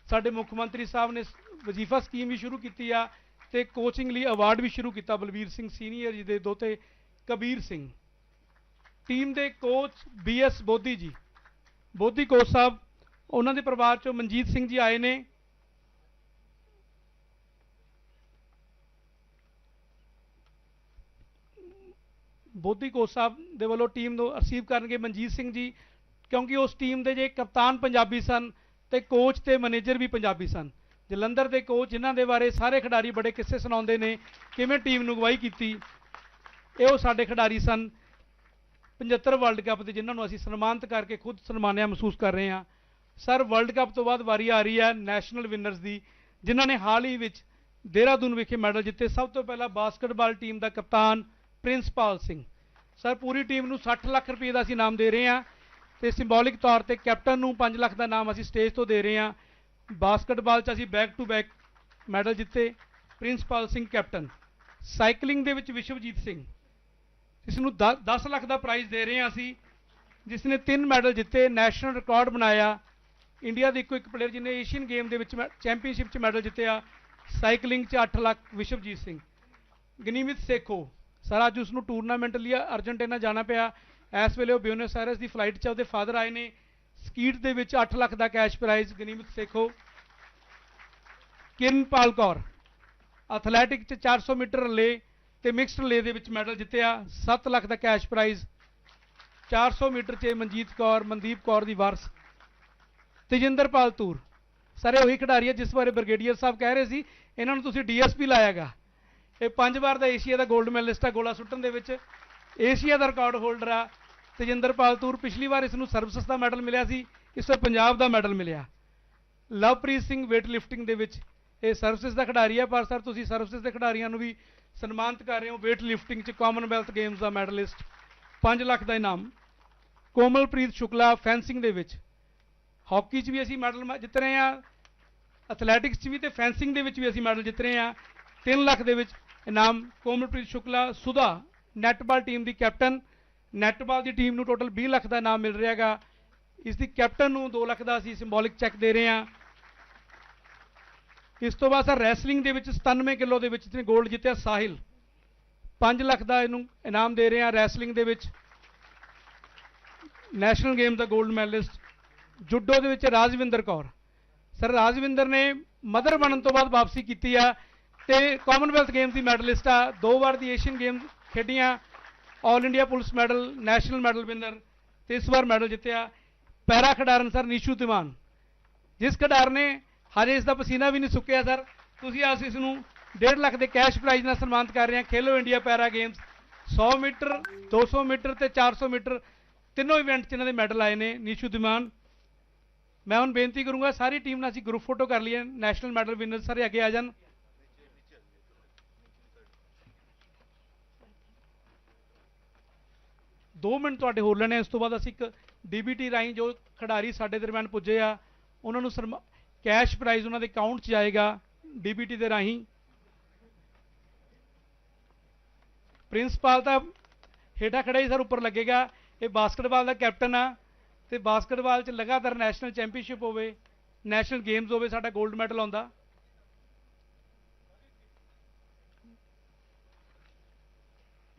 ਸਾਡੇ ਮੁੱਖ ਮੰਤਰੀ ਸਾਹਿਬ ਨੇ ਵਜ਼ੀਫਾ ਸਕੀਮ ਵੀ ਸ਼ੁਰੂ ਕੀਤੀ ਆ ਤੇ ਕੋਚਿੰਗ ਲਈ ਅਵਾਰਡ ਵੀ ਸ਼ੁਰੂ ਕੀਤਾ ਬਲਬੀਰ ਸਿੰਘ ਸੀਨੀਅਰ ਜੀ ਦੇ ਦੋਤੇ ਕਬੀਰ ਸਿੰਘ। ਟੀਮ ਦੇ coach B S Bodhi ji. Bodhi coach ਸਾਹਿਬ, ਉਹਨਾਂ ਦੇ ਪਰਿਵਾਰ ਚੋਂ ਮਨਜੀਤ ਸਿੰਘ ਜੀ ਆਏ ਨੇ। ਬੋਧੀ ਕੋਚ ਸਾਹਿਬ ਦੇ ਵੱਲੋਂ ਟੀਮ ਨੂੰ ਰਿਸੀਵ ਕਰਨਗੇ ਮਨਜੀਤ ਸਿੰਘ ਜੀ, ਕਿਉਂਕਿ ਉਸ ਟੀਮ ਦੇ ਜੇ ਕਪਤਾਨ ਪੰਜਾਬੀ ਸਨ ਤੇ ਕੋਚ ਤੇ ਮੈਨੇਜਰ ਵੀ ਪੰਜਾਬੀ ਸਨ। ਜਲੰਧਰ ਦੇ ਕੋਚ ਜਿਨ੍ਹਾਂ ਦੇ ਬਾਰੇ ਸਾਰੇ ਖਿਡਾਰੀ ਬੜੇ ਕਿੱਸੇ ਸੁਣਾਉਂਦੇ ਨੇ, ਕਿਵੇਂ ਟੀਮ ਨੂੰ ਅਗਵਾਈ ਕੀਤੀ? ਇਹ ਉਹ ਸਾਡੇ ਖਿਡਾਰੀ ਸਨ। 75 ਵਰਲਡ ਕੱਪ ਦੇ ਜਿਨ੍ਹਾਂ ਨੂੰ ਅਸੀਂ ਸਨਮਾਨਿਤ ਕਰਕੇ ਖੁਦ ਸਨਮਾਨਿਆ ਮਹਿਸੂਸ ਕਰ ਰਹੇ ਹਾਂ। ਸਰ ਵਰਲਡ ਕੱਪ ਤੋਂ ਬਾਅਦ ਵਾਰੀ ਆ ਰਹੀ ਹੈ ਨੈਸ਼ਨਲ ਵਿਨਰਸ ਦੀ, ਜਿਨ੍ਹਾਂ ਨੇ ਹਾਲ ਹੀ ਵਿੱਚ ਦੇਹਰਾਦੂਨ ਵਿਖੇ ਮੈਡਲ ਜਿੱਤੇ। ਸਭ ਤੋਂ ਪਹਿਲਾਂ ਬਾਸਕਟਬਾਲ ਟੀਮ ਦਾ ਕਪਤਾਨ ਪ੍ਰਿੰਸਪਾਲ ਸਿੰਘ। ਸਰ, ਪੂਰੀ ਟੀਮ ਨੂੰ 60 ਲੱਖ ਰੁਪਏ ਦਾ ਅਸੀਂ ਇਨਾਮ ਦੇ ਰਹੇ ਹਾਂ ਤੇ ਸਿੰਬੋਲਿਕ ਤੌਰ ਤੇ ਕੈਪਟਨ ਨੂੰ 5 ਲੱਖ ਦਾ ਨਾਮ ਅਸੀਂ ਸਟੇਜ ਤੋਂ ਦੇ ਰਹੇ ਹਾਂ। ਬਾਸਕਟਬਾਲ 'ਚ ਅਸੀਂ ਬੈਕ ਟੂ ਬੈਕ ਮੈਡਲ ਜਿੱਤੇ। ਪ੍ਰਿੰਸਪਾਲ ਸਿੰਘ ਕੈਪਟਨ ਸਾਈਕਲਿੰਗ ਦੇ ਵਿੱਚ ਵਿਸ਼ਵਜੀਤ ਸਿੰਘ। ਇਸ ਨੂੰ 10 ਲੱਖ ਦਾ ਪ੍ਰਾਈਜ਼ ਦੇ ਰਹੇ ਹਾਂ ਅਸੀਂ। ਜਿਸ ਨੇ ਤਿੰਨ ਮੈਡਲ ਜਿੱਤੇ ਨੈਸ਼ਨਲ ਰਿਕਾਰਡ ਬਣਾਇਆ। ਇੰਡੀਆ ਦੇ ਇੱਕੋ ਇੱਕ ਪਲੇਅਰ ਜਿਹਨੇ ਏਸ਼ੀਅਨ ਗੇਮ ਦੇ ਵਿੱਚ ਚੈਂਪੀਅਨਸ਼ਿਪ 'ਚ ਮੈਡਲ ਜਿੱਤਿਆ। ਸਾਈਕਲਿੰਗ 'ਚ 8 ਲੱਖ ਵਿਸ਼ਵਜੀਤ ਸਿੰਘ। ਗਨੀਮਿਤ ਸੇਖੋ। ਸਰ, ਅੱਜ ਉਸ ਨੂੰ ਟੂਰਨਾਮੈਂਟ ਲਈ ਅਰਜਨਟੀਨਾ ਜਾਣਾ ਪਿਆ। ਇਸ ਵੇਲੇ ਉਹ ਬਿਊਨਸ ਆਇਰਸ ਦੀ ਫਲਾਈਟ 'ਚ ਉਹਦੇ ਫਾਦਰ ਆਏ ਨੇ। ਸਕੀਟ ਦੇ ਵਿੱਚ 8 ਲੱਖ ਦਾ cash prize, Ganemat Sekhon. Kiranpal Kaur, athletic 'ਚ 400 ਮੀਟਰ ਰਿਲੇ ਤੇ ਮਿਕਸਡ ਰਿਲੇ ਦੇ ਵਿੱਚ ਮੈਡਲ ਜਿੱਤਿਆ 7 ਲੱਖ ਦਾ ਕੈਸ਼ ਪ੍ਰਾਈਜ਼। 400 ਮੀਟਰ 'ਚ ਮਨਜੀਤ ਕੌਰ, ਮਨਦੀਪ ਕੌਰ ਦੀ ਵਾਰਸ। ਤੇਜਿੰਦਰਪਾਲ ਤੂਰ ਸਾਰੇ ਉਹੀ ਖਿਡਾਰੀ ਆ ਜਿਸ ਬਾਰੇ ਬ੍ਰਿਗੇਡੀਅਰ ਸਾਹਿਬ ਕਹਿ ਰਹੇ ਸੀ, ਇਹਨਾਂ ਨੂੰ ਤੁਸੀਂ ਡੀਐਸਪੀ ਲਾਇਆਗਾ। ਇਹ ਪੰਜ ਵਾਰ ਦਾ ਏਸ਼ੀਆ ਦਾ 골ਡ ਮੈਡਲਿਸਟ ਆ ਗੋਲਾ ਸੁੱਟਣ ਦੇ ਵਿੱਚ। ਏਸ਼ੀਆ ਦਾ ਰਿਕਾਰਡ ਹੋਲਡਰ ਆ ਤੇਜਿੰਦਰਪਾਲ ਤੂਰ ਪਿਛਲੀ ਵਾਰ ਇਸ ਨੂੰ ਸਰਵਿਸਿਸ ਦਾ ਮੈਡਲ ਮਿਲਿਆ ਸੀ, ਇਸ ਵਾਰ ਪੰਜਾਬ ਦਾ ਮੈਡਲ ਮਿਲਿਆ। ਲਵਪ੍ਰੀਤ ਸਿੰਘ weight lifting ਦੇ ਵਿੱਚ ਇਹ ਸਰਵਿਸਿਸ ਦਾ ਖਿਡਾਰੀ ਹੈ, ਪਰ ਸਰ ਤੁਸੀਂ ਸਰਵਿਸਿਸ ਦੇ ਖਿਡਾਰੀਆਂ ਨੂੰ ਵੀ ਸਨਮਾਨਿਤ ਕਰ ਰਹੇ ਹੋ। weight lifting ਚ ਕਾਮਨਵੈਲਥ ਗੇਮਸ ਦਾ ਮੈਡਲਿਸਟ 5 ਲੱਖ ਦਾ ਇਨਾਮ। ਕੋਮਲਪ੍ਰੀਤ ਸ਼ੁਕਲਾ ਫੈਂਸਿੰਗ ਦੇ ਵਿੱਚ, ਹਾਕੀ 'ਚ ਵੀ ਅਸੀਂ ਮੈਡਲ ਜਿੱਤ ਰਹੇ ਹਾਂ। ਐਥਲੈਟਿਕਸ 'ਚ ਵੀ ਤੇ ਫੈਂਸਿੰਗ ਦੇ ਵਿੱਚ ਵੀ ਅਸੀਂ ਮੈਡਲ ਜਿੱਤ ਰਹੇ ਹਾਂ। 3 ਲੱਖ ਦੇ ਵਿੱਚ ਇਨਾਮ। ਕੋਮਲਪ੍ਰੀਤ ਸ਼ੁਕਲਾ, ਸੁਧਾ ਨੈਟਬਾਲ ਟੀਮ ਦੀ ਕੈਪਟਨ ਨੈਟਬਾਲ ਦੀ ਟੀਮ ਨੂੰ ਟੋਟਲ 20 ਲੱਖ ਦਾ ਇਨਾਮ ਮਿਲ ਰਿਹਾ ਹੈਗਾ। ਇਸ ਦੀ ਕੈਪਟਨ ਨੂੰ 2 ਲੱਖ ਦਾ ਅਸੀਂ ਸਿੰਬੋਲਿਕ ਚੈੱਕ ਦੇ ਰਹੇ ਹਾਂ। ਇਸ ਤੋਂ ਬਾਅਦ ਸਰ ਰੈਸਲਿੰਗ ਦੇ ਵਿੱਚ 97 ਕਿਲੋ ਦੇ ਵਿੱਚ ਇਸਨੇ 골ਡ ਜਿੱਤਿਆ, ਸਾਹਿਲ। 5 ਲੱਖ ਦਾ ਇਹਨੂੰ ਇਨਾਮ ਦੇ ਰਹੇ ਹਾਂ ਰੈਸਲਿੰਗ ਦੇ ਵਿੱਚ। ਨੈਸ਼ਨਲ ਗੇਮ ਦਾ 골ਡ ਮੈਡਲਿਸਟ ਜੁੱਡੋ ਦੇ ਵਿੱਚ ਰਾਜਵਿੰਦਰ ਕੌਰ। ਸਰ ਰਾਜਵਿੰਦਰ ਨੇ ਮਦਰ ਬਣਨ ਤੋਂ ਬਾਅਦ ਵਾਪਸੀ ਕੀਤੀ ਆ ਤੇ ਕਾਮਨਵੈਲਥ ਗੇਮਸ ਦੀ ਮੈਡਲਿਸਟ ਆ। ਦੋ ਵਾਰ ਦੀ ਏਸ਼ੀਅਨ ਗੇਮ ਖੇਡੀਆਂ। All India police medal, national medal winner ਤੇ ਇਸ ਵਾਰ ਮੈਡਲ ਜਿੱਤਿਆ ਪੈਰਾ ਖਿਡਾਰਨ ਸਰ ਨੀਸ਼ੂ ਤਿਮਾਨ ਜਿਸ ਖਿਡਾਰ ਨੇ ਹਜੇ ਇਸ ਦਾ ਪਸੀਨਾ ਵੀ ਨਹੀਂ ਸੁੱਕਿਆ ਸਰ, ਤੁਸੀਂ ਅੱਜ ਇਸ ਨੂੰ 1.5 ਲੱਖ ਦੇ ਕੈਸ਼ ਪ੍ਰਾਈਜ਼ ਨਾਲ ਸਨਮਾਨਿਤ ਕਰ ਰਹੇ ਹਾਂ। Khelo India para games 100 metre 200 metre ਤੇ 400 ਮੀਟਰ, ਤਿੰਨੋਂ ਇਵੈਂਟ 'ਚ ਇਹਨਾਂ ਦੇ ਮੈਡਲ ਆਏ ਨੇ ਨੀਸ਼ੂ ਦਿਮਾਨ ਮੈਂ ਹੁਣ ਬੇਨਤੀ ਕਰੂੰਗਾ ਸਾਰੀ ਟੀਮ ਨਾਲ ਅਸੀਂ ਗਰੁੱਪ ਫੋਟੋ ਕਰ ਲਈਏ ਨੈਸ਼ਨਲ ਮੈਡਲ ਵਿਨਰ ਸਾਰੇ ਅੱਗੇ ਆ ਜਾਣ। ਦੋ ਮਿੰਟ ਤੁਹਾਡੇ ਹੋਰ ਲੈਣੇ ਇਸ ਤੋਂ ਬਾਅਦ ਅਸੀਂ ਇੱਕ ਡੀਬੀਟੀ ਰਾਹੀਂ ਜੋ ਖਿਡਾਰੀ ਸਾਡੇ ਦਰਮਿਆਨ ਪੁੱਜੇ ਆ, ਉਹਨਾਂ ਨੂੰ ਸਰਮਾ- ਕੈਸ਼ ਪ੍ਰਾਈਜ਼ ਉਹਨਾਂ ਦੇ ਅਕਾਊਂਟ 'ਚ ਜਾਏਗਾ ਡੀਬੀਟੀ ਦੇ ਰਾਹੀਂ। ਪ੍ਰਿੰਸਪਾਲ ਤਾਂ ਹੇਠਾਂ ਖੜਾ ਹੀ ਸਰ, ਉੱਪਰ ਲੱਗੇਗਾ। ਇਹ ਬਾਸਕਟਬਾਲ ਦਾ ਕੈਪਟਨ ਆ ਤੇ ਬਾਸਕਟਬਾਲ 'ਚ ਲਗਾਤਾਰ ਨੈਸ਼ਨਲ ਚੈਂਪੀਅਨਸ਼ਿਪ ਹੋਵੇ, ਨੈਸ਼ਨਲ ਗੇਮਸ ਹੋਵੇ, ਸਾਡਾ 골ਡ ਮੈਡਲ ਆਉਂਦਾ।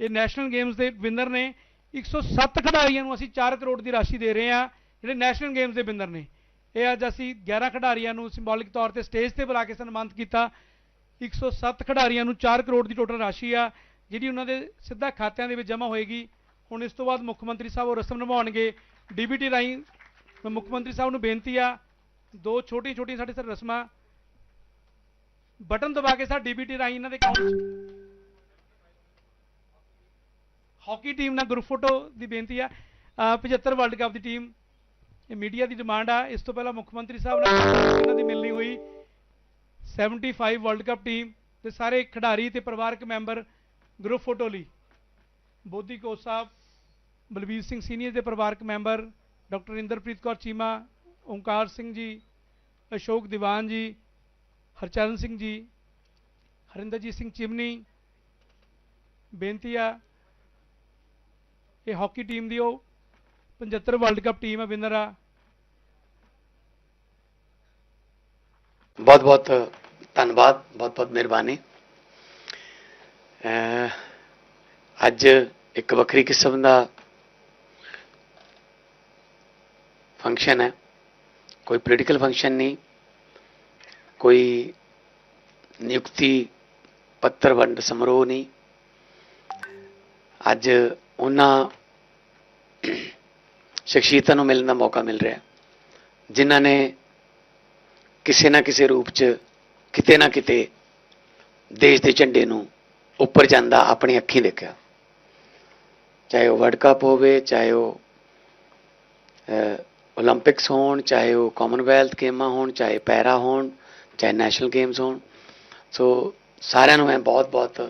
ਇਹ ਨੈਸ਼ਨਲ ਗੇਮਸ ਦੇ ਵਿਨਰ ਨੇ। 107 ਖਿਡਾਰੀਆਂ ਨੂੰ ਅਸੀਂ 4 ਕਰੋੜ ਦੀ ਰਾਸ਼ੀ ਦੇ ਰਹੇ ਹਾਂ, ਜਿਹੜੇ ਨੈਸ਼ਨਲ ਗੇਮਸ ਦੇ ਬਿੰਦਰ ਨੇ। ਇਹ ਅੱਜ ਅਸੀਂ 11 ਖਿਡਾਰੀਆਂ ਨੂੰ ਸਿੰਬੋਲਿਕ ਤੌਰ ਤੇ ਸਟੇਜ ਤੇ ਬੁਲਾ ਕੇ ਸਨਮਾਨਿਤ ਕੀਤਾ। 107 ਖਿਡਾਰੀਆਂ ਨੂੰ 4 ਕਰੋੜ ਦੀ ਟੋਟਲ ਰਾਸ਼ੀ ਆ, ਜਿਹੜੀ ਉਹਨਾਂ ਦੇ ਸਿੱਧਾ ਖਾਤਿਆਂ ਦੇ ਵਿੱਚ ਜਮ੍ਹਾਂ ਹੋਏਗੀ। ਹੁਣ ਇਸ ਤੋਂ ਬਾਅਦ ਮੁੱਖ ਮੰਤਰੀ ਸਾਹਿਬ ਉਹ ਰਸਮ ਨਿਭਾਉਣਗੇ। ਡੀਬੀਟੀ ਰਾਹੀਂ ਮੁੱਖ ਮੰਤਰੀ ਸਾਹਿਬ ਨੂੰ ਬੇਨਤੀ ਆ, ਦੋ ਛੋਟੀ ਛੋਟੀਆਂ ਸਾਡੇ ਸਰ ਰਸਮਾਂ। ਬਟਨ ਦਬਾ ਕੇ ਸਰ ਡੀਬੀਟੀ ਰਾਹੀਂ ਇਹਨਾਂ ਦੇ ਅਕਾਊਂਟ ਹਾਕੀ ਟੀਮ ਨਾਲ ਗਰੁੱਪ ਫੋਟੋ ਦੀ ਬੇਨਤੀ ਆ। ਅਹ 75 ਵਰਲਡ ਕੱਪ ਦੀ ਟੀਮ ਇਹ ਮੀਡੀਆ ਦੀ ਡਿਮਾਂਡ ਆ। ਇਸ ਤੋਂ ਪਹਿਲਾਂ ਮੁੱਖ ਮੰਤਰੀ ਸਾਹਿਬ ਨਾਲ ਇਹਨਾਂ ਦੀ ਮਿਲਣੀ ਹੋਈ। 75 ਵਰਲਡ ਕੱਪ ਟੀਮ ਤੇ ਸਾਰੇ ਖਿਡਾਰੀ ਤੇ ਪਰਿਵਾਰਕ ਮੈਂਬਰ ਗਰੁੱਪ ਫੋਟੋ ਲਈ। ਬੋਧੀ ਕੋਚ ਸਾਹਿਬ, ਬਲਬੀਰ ਸਿੰਘ ਸੀਨੀਅਰ ਦੇ ਪਰਿਵਾਰਕ ਮੈਂਬਰ ਡਾਕਟਰ ਇੰਦਰਪ੍ਰੀਤ ਕੌਰ ਚੀਮਾ ਓਂਕਾਰ ਸਿੰਘ ਜੀ, ਅਸ਼ੋਕ ਦੀਵਾਨ ਜੀ, ਹਰਚਰਨ ਸਿੰਘ ਜੀ, ਹਰਿੰਦਰਜੀਤ ਸਿੰਘ ਚਿਮਨੀ। ਬੇਨਤੀ ਆ ਇਹ ਹਾਕੀ ਟੀਮ ਦੀ ਉਹ 75 ਵਰਲਡ ਕੱਪ ਟੀਮ ਹੈ ਵਿਨਰ ਆ। ਬਹੁਤ ਬਹੁਤ ਧੰਨਵਾਦ, ਬਹੁਤ ਬਹੁਤ ਮਿਹਰਬਾਨੀ। ਅੱਜ ਇੱਕ ਵੱਖਰੀ ਕਿਸਮ ਦਾ ਫੰਕਸ਼ਨ ਹੈ। ਕੋਈ ਪੋਲੀਟੀਕਲ ਫੰਕਸ਼ਨ ਨਹੀਂ, ਕੋਈ ਨਿਯੁਕਤੀ ਪੱਤਰ ਵੰਡ, ਸਮਾਰੋਹ ਨਹੀਂ। ਅੱਜ ਉਹਨਾਂ ਸ਼ਖਸੀਅਤਾਂ ਨੂੰ ਮਿਲਣ ਦਾ ਮੌਕਾ ਮਿਲ ਰਿਹਾ ਜਿਨ੍ਹਾਂ ਨੇ ਕਿਸੇ ਨਾ ਕਿਸੇ ਰੂਪ 'ਚ ਕਿਤੇ ਨਾ ਕਿਤੇ ਦੇਸ਼ ਦੇ ਝੰਡੇ ਨੂੰ ਉੱਪਰ ਜਾਂਦਾ ਆਪਣੀ ਅੱਖੀਂ ਦੇਖਿਆ। ਚਾਹੇ ਉਹ ਵਰਲਡ ਕੱਪ ਹੋਵੇ, ਚਾਹੇ ਉਹ ਓਲੰਪਿਕਸ ਹੋਣ, ਚਾਹੇ ਉਹ ਕਾਮਨਵੈਲਥ ਗੇਮਾਂ ਹੋਣ, ਚਾਹੇ ਪੈਰਾ ਹੋਣ, ਚਾਹੇ ਨੈਸ਼ਨਲ ਗੇਮਸ ਹੋਣ। ਸੋ ਸਾਰਿਆਂ ਨੂੰ ਮੈਂ ਬਹੁਤ-ਬਹੁਤ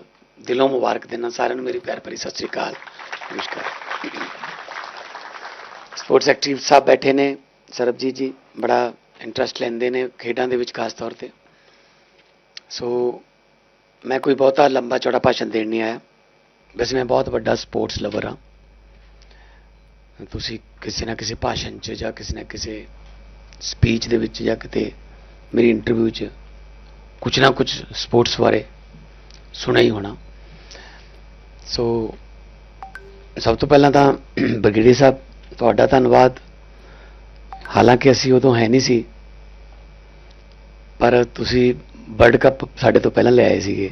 ਦਿਲੋਂ ਮੁਬਾਰਕ ਦਿੰਦਾ, ਸਾਰਿਆਂ ਨੂੰ ਮੇਰੀ ਪਿਆਰ ਭਰੀ ਸਤਿ ਸ੍ਰੀ ਅਕਾਲ। ਨਮਸਕਾਰ। ਸਪੋਰਟਸ ਐਕਟਿਵ ਸਾਹਿਬ ਬੈਠੇ ਨੇ, ਸਰਬਜੀਤ ਜੀ, ਬੜਾ ਇੰਟਰਸਟ ਲੈਂਦੇ ਨੇ ਖੇਡਾਂ ਦੇ ਵਿੱਚ ਖਾਸ ਤੌਰ ਤੇ। ਸੋ ਮੈਂ ਕੋਈ ਬਹੁਤਾ ਲੰਬਾ ਚੌੜਾ ਭਾਸ਼ਣ ਦੇਣ ਨਹੀਂ ਆਇਆ। ਵੈਸੇ ਮੈਂ ਬਹੁਤ ਵੱਡਾ ਸਪੋਰਟਸ ਲਵਰ ਹਾਂ। ਤੁਸੀਂ ਕਿਸੇ ਨਾ ਕਿਸੇ ਭਾਸ਼ਣ 'ਚ ਜਾਂ ਕਿਸੇ ਨਾ ਕਿਸੇ ਸਪੀਚ ਦੇ ਵਿੱਚ ਜਾਂ ਕਿਤੇ ਮੇਰੀ ਇੰਟਰਵਿਊ 'ਚ ਕੁਝ ਨਾ ਕੁਝ ਸਪੋਰਟਸ ਬਾਰੇ ਸੁਣਿਆ ਹੀ ਹੋਣਾ। ਸੋ ਸਭ ਤੋਂ ਪਹਿਲਾਂ ਤਾਂ ਬਰਗੇੜੀ ਸਾਹਿਬ, ਤੁਹਾਡਾ ਧੰਨਵਾਦ। ਹਾਲਾਂਕਿ ਅਸੀਂ ਉਦੋਂ ਹੈ ਨਹੀਂ ਸੀ, ਪਰ ਤੁਸੀਂ ਵਰਲਡ ਕੱਪ ਸਾਡੇ ਤੋਂ ਪਹਿਲਾਂ ਲਿਆਏ ਸੀਗੇ।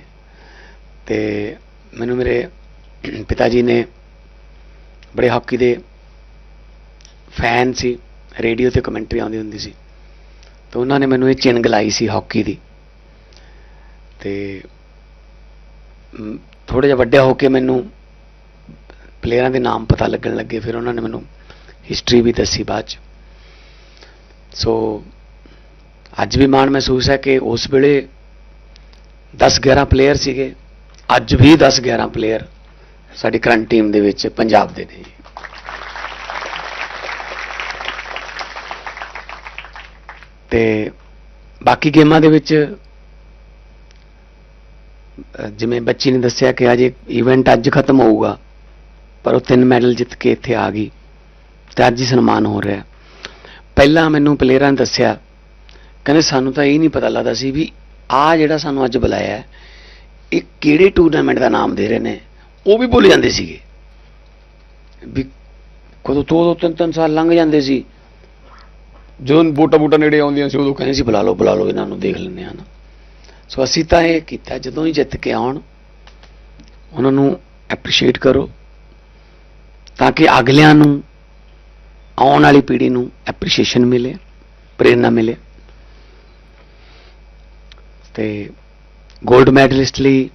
ਤੇ ਮੈਨੂੰ ਮੇਰੇ ਪਿਤਾ ਜੀ ਨੇ ਬੜੇ ਹਾਕੀ ਦੇ ਫੈਨ ਸੀ, ਰੇਡੀਓ ਤੇ ਕਮੈਂਟਰੀ ਆਉਂਦੀ ਹੁੰਦੀ ਸੀ। ਤਾਂ ਉਹਨਾਂ ਨੇ ਮੈਨੂੰ ਇਹ ਚਿੰਗ ਲਾਈ ਸੀ ਹਾਕੀ ਦੀ। ਤੇ ਥੋੜਾ ਜਿਹਾ ਵੱਡਿਆ ਹੋ ਕੇ ਮੈਨੂੰ ਪਲੇਅਰਾਂ ਦੇ ਨਾਮ ਪਤਾ ਲੱਗਣ ਲੱਗੇ, ਫਿਰ ਉਹਨਾਂ ਨੇ ਮੈਨੂੰ ਹਿਸਟਰੀ ਵੀ ਦੱਸੀ ਬਾਅਦ ਚ ਸੋ ਅੱਜ ਵੀ ਮਾਣ ਮਹਿਸੂਸ ਹੈ ਕਿ ਉਸ ਵੇਲੇ 10 11 ਪਲੇਅਰ ਸੀਗੇ, ਅੱਜ ਵੀ 10 11 ਪਲੇਅਰ ਸਾਡੀ ਕਰੰਟ ਟੀਮ ਦੇ ਵਿੱਚ ਪੰਜਾਬ ਦੇ ਨੇ ਜੀ। ਤੇ ਬਾਕੀ ਗੇਮਾਂ ਦੇ ਵਿੱਚ ਜਿਵੇਂ ਬੱਚੀ ਨੇ ਦੱਸਿਆ ਕਿ ਅੱਜ ਇਵੈਂਟ ਅੱਜ ਖਤਮ ਹੋਊਗਾ, ਪਰ ਉਹ ਤਿੰਨ ਮੈਡਲ ਜਿੱਤ ਕੇ ਇੱਥੇ ਆ ਗਈ ਤੇ ਅੱਜ ਹੀ ਸਨਮਾਨ ਹੋ ਰਿਹਾ। ਪਹਿਲਾਂ ਮੈਨੂੰ ਪਲੇਅਰਾਂ ਨੇ ਦੱਸਿਆ, ਕਹਿੰਦੇ ਸਾਨੂੰ ਤਾਂ ਇਹ ਨਹੀਂ ਪਤਾ ਲੱਗਦਾ ਸੀ ਵੀ ਆ ਜਿਹੜਾ ਸਾਨੂੰ ਅੱਜ ਬੁਲਾਇਆ, ਇਹ ਕਿਹੜੇ ਟੂਰਨਾਮੈਂਟ ਦਾ ਨਾਮ ਦੇ ਰਹੇ ਨੇ, ਉਹ ਵੀ ਭੁੱਲ ਜਾਂਦੇ ਸੀਗੇ। ਵੀ ਕਦੋਂ ਦੋ ਦੋ ਤਿੰਨ ਤਿੰਨ ਸਾਲ ਲੰਘ ਜਾਂਦੇ ਸੀ। ਜਦੋਂ ਵੋਟਾਂ ਵੋਟਾਂ ਨੇੜੇ ਆਉਂਦੀਆਂ ਸੀ, ਉਦੋਂ ਕਹਿੰਦੇ ਸੀ, ਬੁਲਾ ਲਓ ਬੁਲਾ ਲਓ, ਇਹਨਾਂ ਨੂੰ ਦੇਖ ਲੈਂਦੇ ਹਾਂ ਨਾ। ਸੋ ਅਸੀਂ ਤਾਂ ਇਹ ਕੀਤਾ, ਜਦੋਂ ਹੀ ਜਿੱਤ ਕੇ ਆਉਣ, ਉਹਨਾਂ ਨੂੰ ਐਪਰੀਸ਼ੀਏਟ ਕਰੋ, ਤਾਂ ਕਿ ਅਗਲਿਆਂ ਨੂੰ, ਆਉਣ ਵਾਲੀ ਪੀੜ੍ਹੀ ਨੂੰ ਐਪਰੀਸ਼ੀਏਸ਼ਨ ਮਿਲੇ, ਪ੍ਰੇਰਨਾ ਮਿਲੇ। ਤੇ 골ਡ ਮੈਡਲਿਸਟ ਲਈ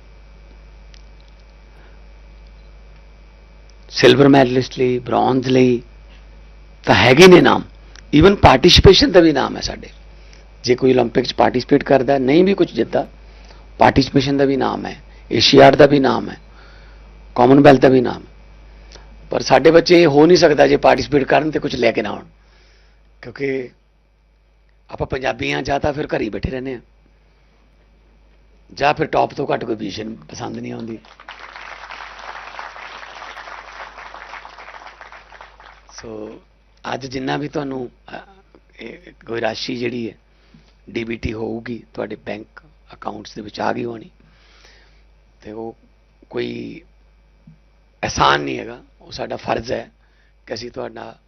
ਸਿਲਵਰ ਮੈਡਲਿਸਟ ਲਈ ਬ੍ਰੌਂਜ਼ ਲਈ ਤਾਂ ਹੈਗੇ ਨੇ ਨਾਮ। ਈਵਨ ਪਾਰਟਿਸਿਪੇਸ਼ਨ ਦਾ ਵੀ ਨਾਮ ਹੈ ਸਾਡੇ। ਜੇ ਕੋਈ 올림픽 ਚ ਪਾਰਟਿਸਿਪੇਟ ਕਰਦਾ ਹੈ, ਨਹੀਂ ਵੀ ਕੁਝ ਜਿੱਤਦਾ ਪਾਰਟਿਸਿਪੇਸ਼ਨ ਦਾ ਵੀ ਨਾਮ ਹੈ ਏਸ਼ੀਆਡ ਦਾ ਵੀ ਨਾਮ ਹੈ ਕਾਮਨਵੈਲਥ ਦਾ ਵੀ ਨਾਮ ਹੈ ਪਰ ਸਾਡੇ ਬੱਚੇ ਇਹ ਹੋ ਨਹੀਂ ਸਕਦਾ ਜੇ ਪਾਰਟਿਸਿਪੇਟ ਕਰਨ ਤੇ ਕੁਝ ਲੈ ਕੇ ਨਾ ਆਉਣ ਕਿਉਂਕਿ ਆਪਾਂ ਪੰਜਾਬੀ ਹਾਂ ਜਾਂ ਤਾਂ ਫਿਰ ਘਰ ਹੀ ਬੈਠੇ ਰਹਿੰਦੇ ਆ ਜਾਂ ਫਿਰ ਟੌਪ ਤੋਂ ਘੱਟ ਕੋਈ ਪੋਜੀਸ਼ਨ ਪਸੰਦ ਨਹੀਂ ਆਉਂਦੀ ਸੋ ਅੱਜ ਜਿੰਨਾ ਵੀ ਤੁਹਾਨੂੰ ਅ, ਇਹ ਕੋਈ ਰਾਸ਼ੀ ਜਿਹੜੀ ਹੈ ਡੀਬੀਟੀ ਹੋਊਗੀ, ਤੁਹਾਡੇ ਬੈਂਕ ਅਕਾਊਂਟਸ ਦੇ ਵਿੱਚ ਆ ਗਈ ਹੋਣੀ। ਤੇ ਉਹ ਕੋਈ ਅਹਿਸਾਨ ਨਹੀਂ ਹੈਗਾ, ਉਹ ਸਾਡਾ ਫਰਜ਼ ਹੈ ਕਿ ਅਸੀਂ ਤੁਹਾਡਾ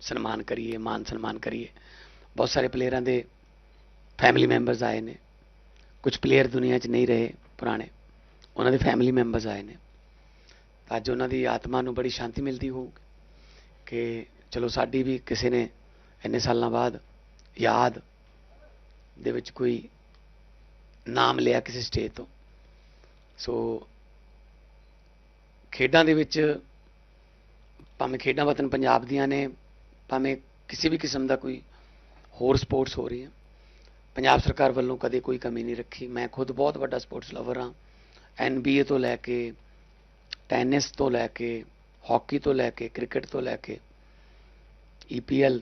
ਸਨਮਾਨ ਕਰੀਏ, ਮਾਨ ਸਨਮਾਨ ਕਰੀਏ। ਬਹੁਤ ਸਾਰੇ ਪਲੇਅਰਾਂ ਦੇ ਫੈਮਿਲੀ ਮੈਂਬਰਸ ਆਏ ਨੇ। ਕੁਝ ਪਲੇਅਰ ਦੁਨੀਆ 'ਚ ਨਹੀਂ ਰਹੇ ਪੁਰਾਣੇ। ਉਹਨਾਂ ਦੇ ਫੈਮਿਲੀ ਮੈਂਬਰਸ ਆਏ ਨੇ। ਤਾਂ ਅੱਜ ਉਹਨਾਂ ਦੀ ਆਤਮਾ ਨੂੰ ਬੜੀ ਸ਼ਾਂਤੀ ਮਿਲਦੀ ਹੋਊਗੀ ਕਿ ਚਲੋ ਸਾਡੀ ਵੀ ਕਿਸੇ ਨੇ ਇੰਨੇ ਸਾਲਾਂ ਬਾਅਦ ਯਾਦ ਦੇ ਵਿੱਚ ਕੋਈ ਨਾਮ ਲਿਆ ਕਿਸੇ ਸਟੇਜ ਤੋਂ। ਸੋ ਖੇਡਾਂ ਦੇ ਵਿੱਚ ਭਾਵੇਂ ਖੇਡਾਂ ਵਤਨ ਪੰਜਾਬ ਦੀਆਂ ਨੇ, ਭਾਵੇਂ ਕਿਸੇ ਵੀ ਕਿਸਮ ਦਾ ਕੋਈ ਹੋਰ ਸਪੋਰਟਸ ਹੋ ਰਹੀ ਹੈ, ਪੰਜਾਬ ਸਰਕਾਰ ਵੱਲੋਂ ਕਦੇ ਕੋਈ ਕਮੀ ਨਹੀਂ ਰੱਖੀ। ਮੈਂ ਖੁਦ ਬਹੁਤ ਵੱਡਾ ਸਪੋਰਟਸ ਲਵਰ ਹਾਂ। ਐਨਬੀਏ ਤੋਂ ਲੈ ਕੇ ਟੈਨਿਸ ਤੋਂ ਲੈ ਕੇ ਹਾਕੀ ਤੋਂ ਲੈ ਕੇ ਕ੍ਰਿਕਟ ਤੋਂ ਲੈ ਕੇ ਈਪੀਐਲ